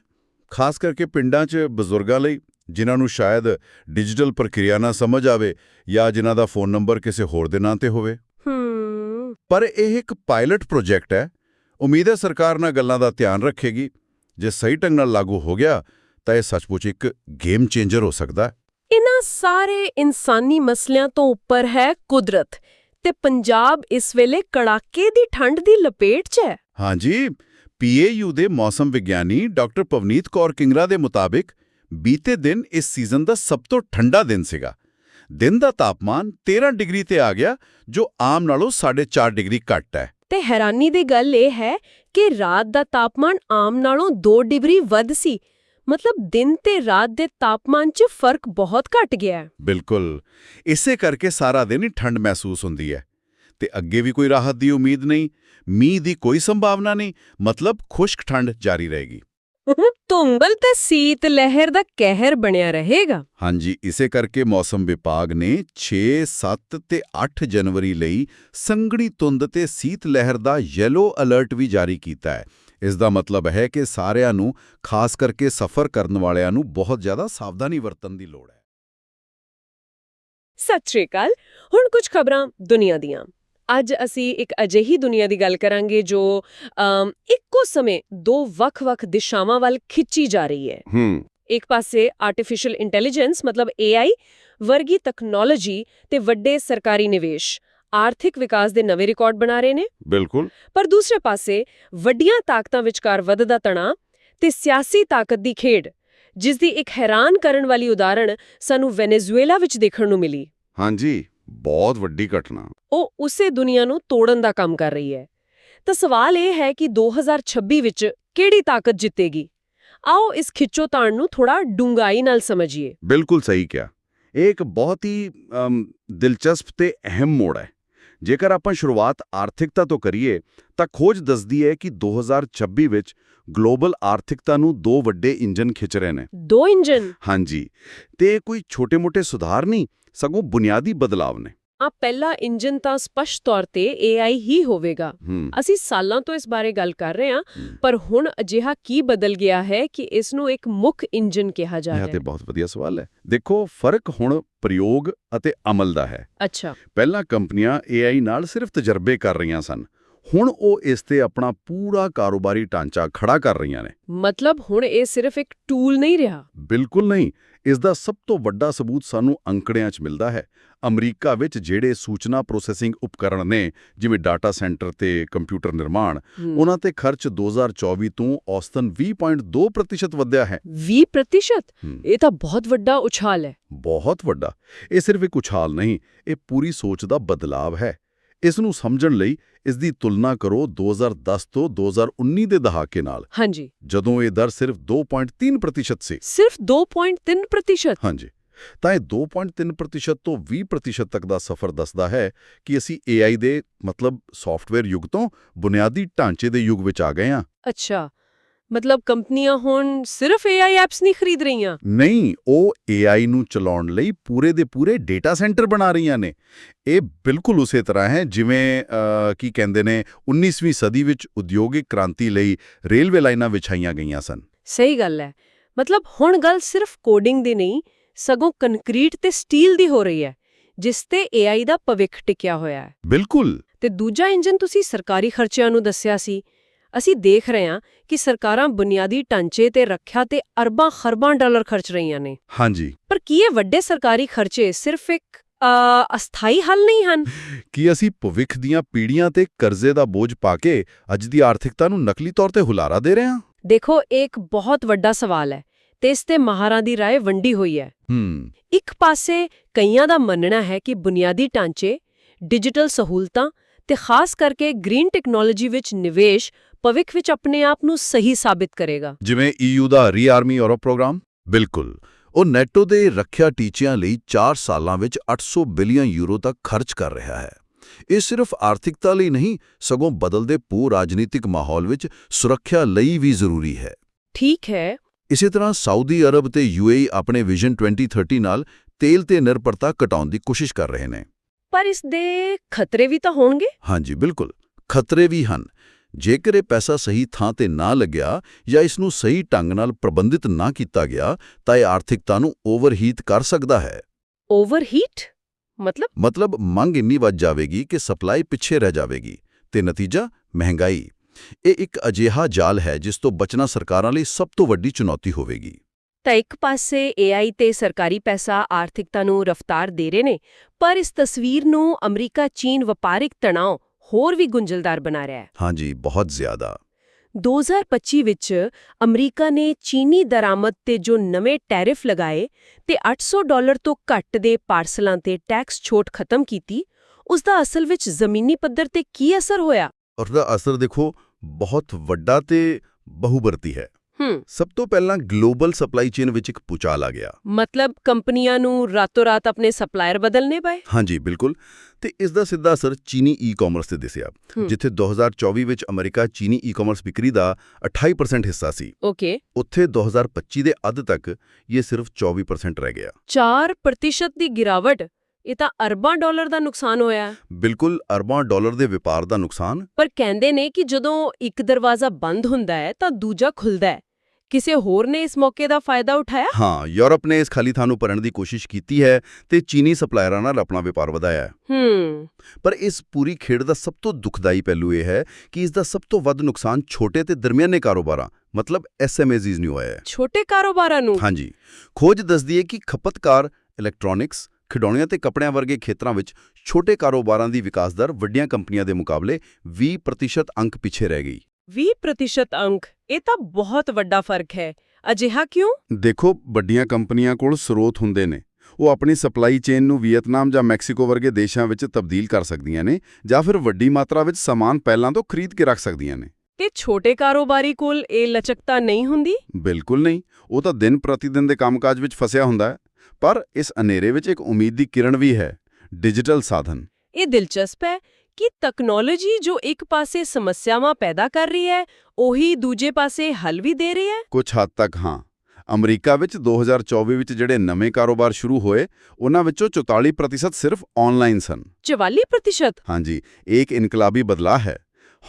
ਖਾਸ ਕਰਕੇ ਪਿੰਡਾਂ 'ਚ ਬਜ਼ੁਰਗਾਂ ਲਈ ਜਿਨ੍ਹਾਂ ਨੂੰ ਸ਼ਾਇਦ ਡਿਜੀਟਲ ਪ੍ਰਕਿਰਿਆ ਨਾ ਸਮਝ ਆਵੇ ਜਾਂ ਜਿਨ੍ਹਾਂ ਦਾ ਫੋਨ ਨੰਬਰ ਕਿਸੇ ਹੋਰ ਦੇ ਨਾਂ ਤੇ ਹੋਵੇ। ਪਰ ਇਹ ਇੱਕ ਪਾਇਲਟ ਪ੍ਰੋਜੈਕਟ ਹੈ। ਉਮੀਦ ਹੈ ਸਰਕਾਰ ਨਾਲ ਗੱਲਾਂ ਦਾ ਧਿਆਨ ਰੱਖੇਗੀ। ਜੇ ਸਹੀ ਢੰਗ ਨਾਲ ਲਾਗੂ ਹੋ ਗਿਆ ਤਾਂ ਇਹ ਸੱਚਮੁੱਚ ਇੱਕ ਗੇਮ ਚੇਂਜਰ ਹੋ ਸਕਦਾ ਇਨ੍ਹਾਂ ਸਾਰੇ ਇਨਸਾਨੀ ਮਸਲਿਆਂ ਤੋਂ ਉੱਪਰ ਹੈ ਕੁਦਰਤ ਤੇ ਪੰਜਾਬ ਇਸ ਵੇਲੇ ਕੜਾਕੇ ਦੀ ਠੰਡ ਦੀ ਲਪੇਟ 'ਚ ਹੈ। ਹਾਂਜੀ ਪੀਏਯੂ ਦੇ ਮੌਸਮ ਵਿਗਿਆਨੀ ਡਾਕਟਰ ਪਵਨੀਤ ਕੌਰ ਕਿੰਗਰਾ ਦੇ ਮੁਤਾਬਿਕ ਬੀਤੇ ਦਿਨ ਇਸ ਸੀਜ਼ਨ ਦਾ ਸਭ ਤੋਂ ਠੰਡਾ ਦਿਨ ਸੀਗਾ। ਦਿਨ ਦਾ ਤਾਪਮਾਨ 13 ਡਿਗਰੀ ਤੇ ਆ ਗਿਆ ਜੋ ਆਮ ਨਾਲੋਂ 4.5 ਡਿਗਰੀ ਘੱਟ ਹੈ। ਤੇ ਹੈਰਾਨੀ ਦੀ ਗੱਲ ਇਹ ਹੈ ਕਿ ਰਾਤ ਦਾ ਤਾਪਮਾਨ ਆਮ ਨਾਲੋਂ 2 ਡਿਗਰੀ ਵੱਧ ਸੀ। ਮਤਲਬ ਦਿਨ ਤੇ ਰਾਤ ਦੇ ਤਾਪਮਾਨ 'ਚ ਫ਼ਰਕ ਬਹੁਤ ਘਟ ਗਿਆ। ਹੈ ਬਿਲਕੁਲ। ਇਸੇ ਕਰਕੇ ਸਾਰਾ ਦਿਨ ਹੀ ਠੰਡ ਮਹਿਸੂਸ ਹੁੰਦੀ ਹੈ। ਤੇ ਅੱਗੇ ਵੀ ਕੋਈ ਰਾਹਤ ਦੀ ਉਮੀਦ ਨਹੀਂ ਮੀਂਹ ਦੀ ਕੋਈ ਸੰਭਾਵਨਾ ਨਹੀਂ ਮਤਲਬ ਖੁਸ਼ਕ ਠੰਡ ਜਾਰੀ ਰਹੇਗੀ। ਤੁੰਬਲ ਤੇ ਸੀਤ ਲਹਿਰ ਦਾ ਕਹਿਰ ਬਣਿਆ ਰਹੇਗਾ। ਹਾਂਜੀ ਇਸੇ ਕਰਕੇ ਮੌਸਮ ਵਿਭਾਗ ਨੇ 6, 7 ਤੇ 8 ਜਨਵਰੀ ਲਈ ਸੰਘਣੀ ਧੁੰਦ ਤੇ ਸੀਤ ਲਹਿਰ ਦਾ ਯੈਲੋ ਅਲਰਟ ਵੀ ਜਾਰੀ ਕੀਤਾ ਹੈ। ਇਸ ਦਾ ਮਤਲਬ ਹੈ ਕਿ ਸਾਰਿਆਂ ਨੂੰ ਖਾਸ ਕਰਕੇ ਸਫ਼ਰ ਕਰਨ ਵਾਲਿਆਂ ਨੂੰ ਬਹੁਤ ਜ਼ਿਆਦਾ ਸਾਵਧਾਨੀ ਵਰਤਣ ਦੀ ਲੋੜ ਹੈ। ਸਤਿ ਸ਼੍ਰੀ ਅਕਾਲ। ਹੁਣ ਕੁਝ ਖਬਰਾਂ ਦੁਨੀਆ ਦੀਆਂ। ਅੱਜ ਅਸੀਂ ਇੱਕ ਅਜਿਹੀ ਦੁਨੀਆ ਦੀ ਗੱਲ ਕਰਾਂਗੇ ਜੋ ਇੱਕੋ ਸਮੇਂ ਦੋ ਵੱਖ-ਵੱਖ ਦਿਸ਼ਾਵਾਂ ਵੱਲ ਖਿੱਚੀ ਜਾ ਰਹੀ ਹੈ। ਹੂੰ। ਇੱਕ ਪਾਸੇ ਆਰਟੀਫੀਸ਼ੀਅਲ ਇੰਟੈਲੀਜੈਂਸ ਮਤਲਬ AI ਵਰਗੀ ਤਕਨੋਲੋਜੀ ਤੇ ਵੱਡੇ ਸਰਕਾਰੀ ਨਿਵੇਸ਼ ਆਰਥਿਕ ਵਿਕਾਸ ਦੇ ਨਵੇਂ ਰਿਕਾਰਡ ਬਣਾ ਰਹੇ ਨੇ। ਬਿਲਕੁਲ। ਪਰ ਦੂਸਰੇ ਪਾਸੇ ਵੱਡੀਆਂ ਤਾਕਤਾਂ ਵਿਚਕਾਰ ਵੱਧਦਾ ਤਣਾਅ ਤੇ ਸਿਆਸੀ ਤਾਕਤ ਦੀ ਖੇਡ ਜਿਸ ਦੀ ਇੱਕ ਹੈਰਾਨ ਕਰਨ ਵਾਲੀ ਉਦਾਹਰਣ ਸਾਨੂੰ ਵੈਨੇਜ਼ੁਏਲਾ ਵਿੱਚ ਦੇਖਣ ਨੂੰ ਮਿਲੀ। ਹਾਂਜੀ। ਬਹੁਤ ਵੱਡੀ ਘਟਨਾ। ਉਹ ਉਸੇ ਦੁਨੀਆ ਨੂੰ ਤੋੜਨ ਦਾ ਕੰਮ ਕਰ ਰਹੀ ਹੈ। ਤਾਂ ਸਵਾਲ ਇਹ ਹੈ ਕਿ 2026 ਵਿੱਚ ਕਿਹੜੀ ਤਾਕਤ ਜਿੱਤੇਗੀ? ਆਓ ਇਸ ਖਿੱਚੋਤਾਣ ਨੂੰ ਥੋੜਾ ਡੂੰਘਾਈ ਨਾਲ ਸਮਝੀਏ। ਬਿਲਕੁਲ ਸਹੀ ਕਿਹਾ। ਇਹ ਇੱਕ ਬਹੁਤ ਹੀ ਦਿਲਚਸਪ ਤੇ ਅਹਿਮ ਮੋੜ ਹੈ। ਜੇਕਰ ਆਪਾਂ ਸ਼ੁਰੂਆਤ ਆਰਥਿਕਤਾ ਤੋਂ ਕਰੀਏ ਤਾਂ ਖੋਜ ਦੱਸਦੀ ਹੈ ਕਿ 2026 ਵਿੱਚ ਗਲੋਬਲ ਆਰਥਿਕਤਾ ਨੂੰ ਦੋ ਵੱਡੇ ਇੰਜਨ ਖਿੱਚ ਰਹੇ ਨੇ। ਦੋ ਇੰਜਨ ਹਾਂਜੀ। ਤੇ ਕੋਈ ਛੋਟੇ-ਮੋਟੇ ਸੁਧਾਰ ਨਹੀਂ ਸਗੋਂ ਬੁਨਿਆਦੀ ਬਦਲਾਵ ਨੇ। ਆ ਪਹਿਲਾ ਇੰਜਨ ਤਾਂ ਸਪਸ਼ਟ ਤੌਰ ਤੇ AI ਹੀ ਹੋਵੇਗਾ। ਅਸੀਂ ਸਾਲਾਂ ਤੋਂ ਇਸ ਬਾਰੇ ਗੱਲ ਕਰ ਰਹੇ ਹਾਂ। ਪਰ ਹੁਣ ਅਜਿਹਾ ਕੀ ਬਦਲ ਗਿਆ ਹੈ ਕਿ ਇਸ ਨੂੰ ਇੱਕ ਮੁੱਖ ਇੰਜਨ ਕਿਹਾ ਜਾ ਇਹ ਰਿਹਾ ਤੇ ਹੈ ਬਹੁਤ ਵਧੀਆ ਸਵਾਲ ਹੈ। ਦੇਖੋ ਫ਼ਰਕ ਹੁਣ ਪ੍ਰਯੋਗ ਅਤੇ ਅਮਲ ਦਾ ਹੈ। ਅੱਛਾ। ਪਹਿਲਾਂ ਕੰਪਨੀਆਂ AI ਨਾਲ ਸਿਰਫ ਤਜਰਬੇ ਕਰ ਰਹੀਆਂ ਸਨ। ਹੁਣ ਉਹ ਇਸ ਤੇ ਆਪਣਾ ਪੂਰਾ ਕਾਰੋਬਾਰੀ ਢਾਂਚਾ ਖੜਾ ਕਰ ਰਹੀਆਂ ਨੇ। ਮਤਲਬ ਹੁਣ ਇਹ ਸਿਰਫ ਇੱਕ ਟੂਲ ਨਹੀਂ ਰਿਹਾ? ਬਿਲਕੁਲ ਨਹੀਂ। ਇਸ ਦਾ ਸਭ ਤੋਂ ਵੱਡਾ ਸਬੂਤ ਸਾਨੂੰ ਅੰਕੜਿਆਂ 'ਚ ਮਿਲਦਾ ਹੈ। ਅਮਰੀਕਾ ਵਿੱਚ ਜਿਹੜੇ ਸੂਚਨਾ ਪ੍ਰੋਸੈਸਿੰਗ ਉਪਕਰਣ ਨੇ ਜਿਵੇਂ ਡਾਟਾ ਸੈਂਟਰ ਤੇ ਕੰਪਿਊਟਰ ਨਿਰਮਾਣ। ਉਹਨਾਂ ਤੇ ਖਰਚ 2024 ਤੋਂ ਔਸਤਨ 20.2% ਵਧਿਆ ਹੈ। 20% ਹੂੰ। ਇਹ ਤਾਂ ਬਹੁਤ ਵੱਡਾ ਉਛਾਲ ਹੈ। ਬਹੁਤ ਵੱਡਾ। ਇਹ ਸਿਰਫ ਇੱਕ ਉਛਾਲ ਨਹੀਂ ਇਹ ਪੂਰੀ ਸੋਚ ਦਾ ਬਦਲਾਵ ਹੈ। ਇਸ ਨੂੰ ਸਮਝਣ ਲਈ ਇਸ ਦੀ ਤੁਲਨਾ ਕਰੋ 2010 ਤੋਂ 2019 ਦੇ ਦਹਾਕੇ ਨਾਲ। ਹਾਂਜੀ। ਜਦੋਂ ਇਹ ਦਰ ਸਿਰਫ 2.3% ਸੀ। ਸਿਰਫ 2.3% ਹਾਂਜੀ। ਤਾਂ ਇਹ 2.3% ਤੋਂ 20% ਤੱਕ ਦਾ ਸਫ਼ਰ ਦੱਸਦਾ ਹੈ ਕਿ ਅਸੀਂ AI ਦੇ ਮਤਲਬ ਸੌਫਟਵੇਅਰ ਯੁੱਗ ਤੋਂ ਬੁਨਿਆਦੀ ਢਾਂਚੇ ਦੇ ਯੁੱਗ ਵਿੱਚ ਆ ਗਏ ਹਾਂ। ਅੱਛਾ। ਮਤਲਬ ਕੰਪਨੀਆਂ ਹੁਣ ਸਿਰਫ AI ਐਪਸ ਨਹੀਂ ਖਰੀਦ ਰਹੀਆਂ। ਨਹੀਂ ਉਹ AI ਨੂੰ ਚਲਾਉਣ ਲਈ ਪੂਰੇ ਦੇ ਪੂਰੇ ਡਾਟਾ ਸੈਂਟਰ ਬਣਾ ਰਹੀਆਂ ਨੇ। ਇਹ ਬਿਲਕੁਲ ਉਸੇ ਤਰ੍ਹਾਂ ਹੈ ਜਿਵੇਂ ਕੀ ਕਹਿੰਦੇ ਨੇ 19ਵੀਂ ਸਦੀ ਵਿੱਚ ਉਦਯੋਗਿਕ ਕ੍ਰਾਂਤੀ ਲਈ ਰੇਲਵੇ ਲਾਈਨਾਂ ਵਿਛਾਈਆਂ ਗਈਆਂ ਸਨ। ਸਹੀ ਗੱਲ ਹੈ। ਮਤਲਬ ਹੁਣ ਗੱਲ ਸਿਰਫ ਕੋਡਿੰਗ ਦੀ ਨਹੀਂ ਸਗੋਂ ਕੰਕਰੀਟ ਤੇ ਸਟੀਲ ਦੀ ਹੋ ਰਹੀ ਹੈ ਜਿਸ ਤੇ AI ਦਾ ਭਵਿੱਖ ਟਿਕਿਆ ਹੋਇਆ ਹੈ। ਬਿਲਕੁਲ। ਤੇ ਦੂਜਾ ਇੰਜਨ ਤੁਸੀਂ ਸਰਕਾਰੀ ਖਰਚਿਆਂ ਨੂੰ ਦੱਸਿਆ ਸੀ ਅਸੀਂ ਦੇਖ ਰਹੇ ਹਾਂ ਕਿ ਸਰਕਾਰਾਂ ਬੁਨਿਆਦੀ ਢਾਂਚੇ ਤੇ ਰੱਖਿਆ ਤੇ ਅਰਬਾਂ ਖਰਬਾਂ ਡਾਲਰ ਖਰਚ ਰਹੀਆਂ ਨੇ ਹਾਂਜੀ ਪਰ ਕੀ ਇਹ ਵੱਡੇ ਸਰਕਾਰੀ ਖਰਚੇ ਸਿਰਫ ਇੱਕ ਅ, ਅਸਥਾਈ ਹੱਲ ਨਹੀਂ ਹਨ ਕੀ ਅਸੀਂ ਭਵਿੱਖ ਦੀਆਂ ਪੀੜ੍ਹੀਆਂ ਤੇ ਕਰਜ਼ੇ ਦਾ ਬੋਝ ਪਾ ਕੇ ਅੱਜ ਦੀ ਆਰਥਿਕਤਾ ਨੂੰ ਨਕਲੀ ਤੌਰ ਤੇ ਹੁਲਾਰਾ ਦੇ ਰਹੇ ਹਾਂ ਦੇਖੋ ਇਹ ਇੱਕ ਬਹੁਤ ਵੱਡਾ ਸਵਾਲ ਹੈ ਤੇ ਇਸ ਤੇ ਮਾਹਰਾਂ ਦੀ رائے ਵੰਡੀ ਹੋਈ ਹੈ ਹੂੰ ਇੱਕ ਪਾਸੇ ਕਈਆਂ ਦਾ ਮੰਨਣਾ ਹੈ ਕਿ ਬੁਨਿਆਦੀ ਢਾਂਚੇ ਡਿਜੀਟਲ ਸਹੂਲਤਾਂ ਤੇ ਖਾਸ ਕਰਕੇ ਗ੍ਰੀਨ ਟੈਕਨੋਲੋਜੀ ਵਿੱਚ ਨਿਵੇਸ਼ ਭਵਿੱਖ ਵਿੱਚ ਆਪਣੇ ਆਪ ਨੂੰ ਸਹੀ ਸਾਬਿਤ ਕਰੇਗਾ। ਜਿਵੇਂ EU ਦਾ ਰੀਆਰਮੀ ਯੂਰਪ ਪ੍ਰੋਗਰਾਮ? ਬਿਲਕੁਲ। ਉਹ ਨੈਟੋ ਦੇ ਰੱਖਿਆ ਟੀਚਿਆਂ ਲਈ 4 ਸਾਲਾਂ ਵਿੱਚ 800 ਬਿਲੀਅਨ ਯੂਰੋ ਤੱਕ ਖਰਚ ਕਰ ਰਿਹਾ ਹੈ। ਇਹ ਸਿਰਫ ਆਰਥਿਕਤਾ ਲਈ ਨਹੀਂ ਸਗੋਂ ਬਦਲਦੇ ਪੂ ਰਾਜਨੀਤਿਕ ਮਾਹੌਲ ਵਿੱਚ ਸੁਰੱਖਿਆ ਲਈ ਵੀ ਜ਼ਰੂਰੀ ਹੈ। ਠੀਕ ਹੈ। ਇਸੇ ਤਰ੍ਹਾਂ ਸਾਊਦੀ ਅਰਬ ਤੇ UAE ਆਪਣੇ ਵਿਜ਼ਨ 2030 ਨਾਲ ਤੇਲ ਤੇ ਨਿਰਭਰਤਾ ਘਟਾਉਣ ਦੀ ਕੋਸ਼ਿਸ਼ ਕਰ ਰਹੇ ਨੇ। ਪਰ ਇਸ ਦੇ ਖਤਰੇ ਵੀ ਤਾਂ ਹੋਣਗੇ? ਹਾਂਜੀ ਬਿਲਕੁਲ। ਖਤਰੇ ਵੀ ਹਨ। ਜੇਕਰ ਇਹ ਪੈਸਾ ਸਹੀ ਥਾਂ ਤੇ ਨਾ ਲੱਗਿਆ ਜਾਂ ਇਸ ਨੂੰ ਸਹੀ ਢੰਗ ਨਾਲ ਪ੍ਰਬੰਧਿਤ ਨਾ ਕੀਤਾ ਗਿਆ ਤਾਂ ਇਹ ਆਰਥਿਕਤਾ ਨੂੰ ਓਵਰਹੀਟ ਕਰ ਸਕਦਾ ਹੈ। ਓਵਰਹੀਟ ਮਤਲਬ? ਮਤਲਬ ਮੰਗ ਇੰਨੀ ਵੱਧ ਜਾਵੇਗੀ ਕਿ ਸਪਲਾਈ ਪਿੱਛੇ ਰਹਿ ਜਾਵੇਗੀ। ਤੇ ਨਤੀਜਾ ਮਹਿੰਗਾਈ। ਇਹ ਇੱਕ ਅਜਿਹਾ ਜਾਲ ਹੈ ਜਿਸ ਤੋਂ ਬਚਣਾ ਸਰਕਾਰਾਂ ਲਈ ਸਭ ਤੋਂ ਵੱਡੀ ਚੁਣੌਤੀ ਹੋਵੇਗੀ। ਤਾਂ ਇੱਕ ਪਾਸੇ AI ਤੇ ਸਰਕਾਰੀ ਪੈਸਾ ਆਰਥਿਕਤਾ ਨੂੰ ਰਫ਼ਤਾਰ ਦੇ ਰਹੇ ਨੇ ਪਰ ਇਸ ਤਸਵੀਰ ਨੂੰ ਅਮਰੀਕਾ ਚੀਨ ਵਪਾਰਿਕ ਤਣਾਅ ਹੋਰ ਵੀ ਗੁੰਝਲਦਾਰ ਬਣਾ ਰਿਹਾ ਹੈ। ਹਾਂਜੀ ਬਹੁਤ ਜ਼ਿਆਦਾ। 2025 ਵਿੱਚ ਅਮਰੀਕਾ ਨੇ ਚੀਨੀ ਦਰਾਮਦ ਤੇ ਜੋ ਨਵੇਂ ਟੈਰਿਫ ਲਗਾਏ ਤੇ 800 ਡਾਲਰ ਤੋਂ ਘੱਟ ਦੇ ਪਾਰਸਲਾਂ ਤੇ ਟੈਕਸ ਛੋਟ ਖਤਮ ਕੀਤੀ ਉਸ ਦਾ ਅਸਲ ਵਿੱਚ ਜ਼ਮੀਨੀ ਪੱਧਰ ਤੇ ਕੀ ਅਸਰ ਹੋਇਆ? ਔਰ ਦਾ ਅਸਰ ਦੇਖੋ ਬਹੁਤ ਵੱਡਾ ਤੇ ਬਹੁਬਰਤੀ ਹੈ। ਹੂੰ। ਸਭ ਤੋਂ ਪਹਿਲਾਂ ਗਲੋਬਲ ਸਪਲਾਈ ਚੇਨ ਵਿੱਚ ਇੱਕ ਪੁਚਾਲ ਆ ਗਿਆ। ਮਤਲਬ ਕੰਪਨੀਆਂ ਨੂੰ ਰਾਤੋਂ ਰਾਤ ਆਪਣੇ ਸਪਲਾਇਰ ਬਦਲਨੇ ਪਏ? ਹਾਂਜੀ ਬਿਲਕੁਲ। ਤੇ ਇਸ ਦਾ ਸਿੱਧਾ ਅਸਰ ਚੀਨੀ ਈ-ਕਾਮਰਸ ਤੇ ਦਿਸਿਆ। ਜਿੱਥੇ 2024 ਵਿੱਚ ਅਮਰੀਕਾ ਚੀਨੀ ਈ-ਕਾਮਰਸ ਵਿਕਰੀ ਦਾ 28% ਹਿੱਸਾ ਸੀ। ਓਕੇ। ਉੱਥੇ 2025 ਦੇ ਅੱਧ ਤੱਕ ਇਹ ਸਿਰਫ 24% ਰਹਿ ਗਿਆ। 4% ਦੀ ਗਿਰਾਵਟ। ਇਹ ਤਾਂ ਅਰਬਾਂ ਡਾਲਰ ਦਾ ਨੁਕਸਾਨ ਹੋਇਆ। ਬਿਲਕੁਲ ਅਰਬਾਂ ਡਾਲਰ ਦੇ ਵਪਾਰ ਦਾ ਨੁਕਸਾਨ। ਪਰ ਕਹਿੰਦੇ ਨੇ ਕਿ ਜਦੋਂ ਇੱਕ ਦਰਵਾਜ਼ਾ ਬੰਦ ਹੁੰਦਾ ਹੈ ਤਾਂ ਦੂਜਾ ਖੁੱਲਦਾ ਹੈ। ਕਿਸੇ ਹੋਰ ਨੇ ਇਸ ਮੌਕੇ ਦਾ ਫਾਇਦਾ ਉਠਾਇਆ? ਹਾਂ ਯੂਰਪ ਨੇ ਇਸ ਖਾਲੀ ਥਾਂ ਨੂੰ ਭਰਨ ਦੀ ਕੋਸ਼ਿਸ਼ ਕੀਤੀ ਹੈ ਤੇ ਚੀਨੀ ਸਪਲਾਇਰਾਂ ਨਾਲ ਆਪਣਾ ਵਪਾਰ ਵਧਾਇਆ ਹੈ। ਹੂੰ। ਪਰ ਇਸ ਪੂਰੀ ਖੇਡ ਦਾ ਸਭ ਤੋਂ ਦੁਖਦਾਈ ਪਹਿਲੂ ਇਹ ਹੈ ਕਿ ਇਸ ਦਾ ਸਭ ਤੋਂ ਵੱਧ ਨੁਕਸਾਨ ਛੋਟੇ ਤੇ ਦਰਮਿਆਨੇ ਕਾਰੋਬਾਰਾਂ ਮਤਲਬ ਐਸਐਮਏਜ਼ੀਜ਼ ਨੂੰ ਹੋਇਆ ਹੈ। ਛੋਟੇ ਕਾਰੋਬਾਰਾਂ ਨੂੰ? ਹਾਂਜੀ। ਖੋਜ ਦੱਸਦੀ ਹੈ ਕਿ ਖਪਤਕਾਰ ਇਲੈਕਟ੍ਰੋਨਿਕਸ ਖਿਡੌਣਿਆਂ ਤੇ ਕੱਪੜਿਆਂ ਵਰਗੇ ਖੇਤਰਾਂ ਵਿੱਚ ਛੋਟੇ ਕਾਰੋਬਾਰਾਂ ਦੀ ਵਿਕਾਸ ਦਰ ਵੱਡੀਆਂ ਕੰਪਨੀਆਂ ਦੇ ਮੁਕਾਬਲੇ 20% ਅੰਕ ਪਿੱਛੇ ਰਹਿ ਗਈ। 20% ਅੰਕ? ਇਹ ਤਾਂ ਬਹੁਤ ਵੱਡਾ ਫ਼ਰਕ ਹੈ। ਅਜਿਹਾ ਕਿਉਂ? ਦੇਖੋ ਵੱਡੀਆਂ ਕੰਪਨੀਆਂ ਕੋਲ ਸਰੋਤ ਹੁੰਦੇ ਨੇ। ਉਹ ਆਪਣੀ ਸਪਲਾਈ ਚੇਨ ਨੂੰ ਵੀਅਤਨਾਮ ਜਾਂ ਮੈਕਸੀਕੋ ਵਰਗੇ ਦੇਸ਼ਾਂ ਵਿੱਚ ਤਬਦੀਲ ਕਰ ਸਕਦੀਆਂ ਨੇ ਜਾਂ ਫਿਰ ਵੱਡੀ ਮਾਤਰਾ ਵਿੱਚ ਸਮਾਨ ਪਹਿਲਾਂ ਤੋਂ ਖਰੀਦ ਕੇ ਰੱਖ ਸਕਦੀਆਂ ਨੇ। ਤੇ ਛੋਟੇ ਕਾਰੋਬਾਰੀ ਕੋਲ ਇਹ ਲਚਕਤਾ ਨਹੀਂ ਹੁੰਦੀ? ਬਿਲਕੁਲ ਨਹੀਂ। ਉਹ ਤਾਂ ਦਿਨ ਪ੍ਰਤੀ ਦਿਨ ਦੇ ਕੰਮਕਾਜ ਵਿੱਚ ਫਸਿਆ ਹੁੰਦਾ ਹੈ। ਪਰ ਇਸ ਹਨੇਰੇ ਵਿੱਚ ਇੱਕ ਉਮੀਦ ਦੀ ਕਿਰਨ ਵੀ ਹੈ। ਡਿਜੀਟਲ ਸਾਧਨ। ਇਹ ਦਿਲਚਸਪ ਹੈ। ਕਿ ਤਕਨੋਲੋਜੀ ਜੋ ਇੱਕ ਪਾਸੇ ਸਮੱਸਿਆਵਾਂ ਪੈਦਾ ਕਰ ਰਹੀ ਹੈ ਉਹੀ ਦੂਜੇ ਪਾਸੇ ਹੱਲ ਵੀ ਦੇ ਰਹੀ ਹੈ? ਕੁਝ ਹੱਦ ਤੱਕ ਹਾਂ। ਅਮਰੀਕਾ ਵਿੱਚ 2024 ਵਿੱਚ ਜਿਹੜੇ ਨਵੇਂ ਕਾਰੋਬਾਰ ਸ਼ੁਰੂ ਹੋਏ ਉਹਨਾਂ ਵਿੱਚੋਂ 44% ਸਿਰਫ ਆਨਲਾਈਨ ਸਨ। 44% ਹਾਂਜੀ ਇਹ ਇੱਕ ਇਨਕਲਾਬੀ ਬਦਲਾਅ ਹੈ।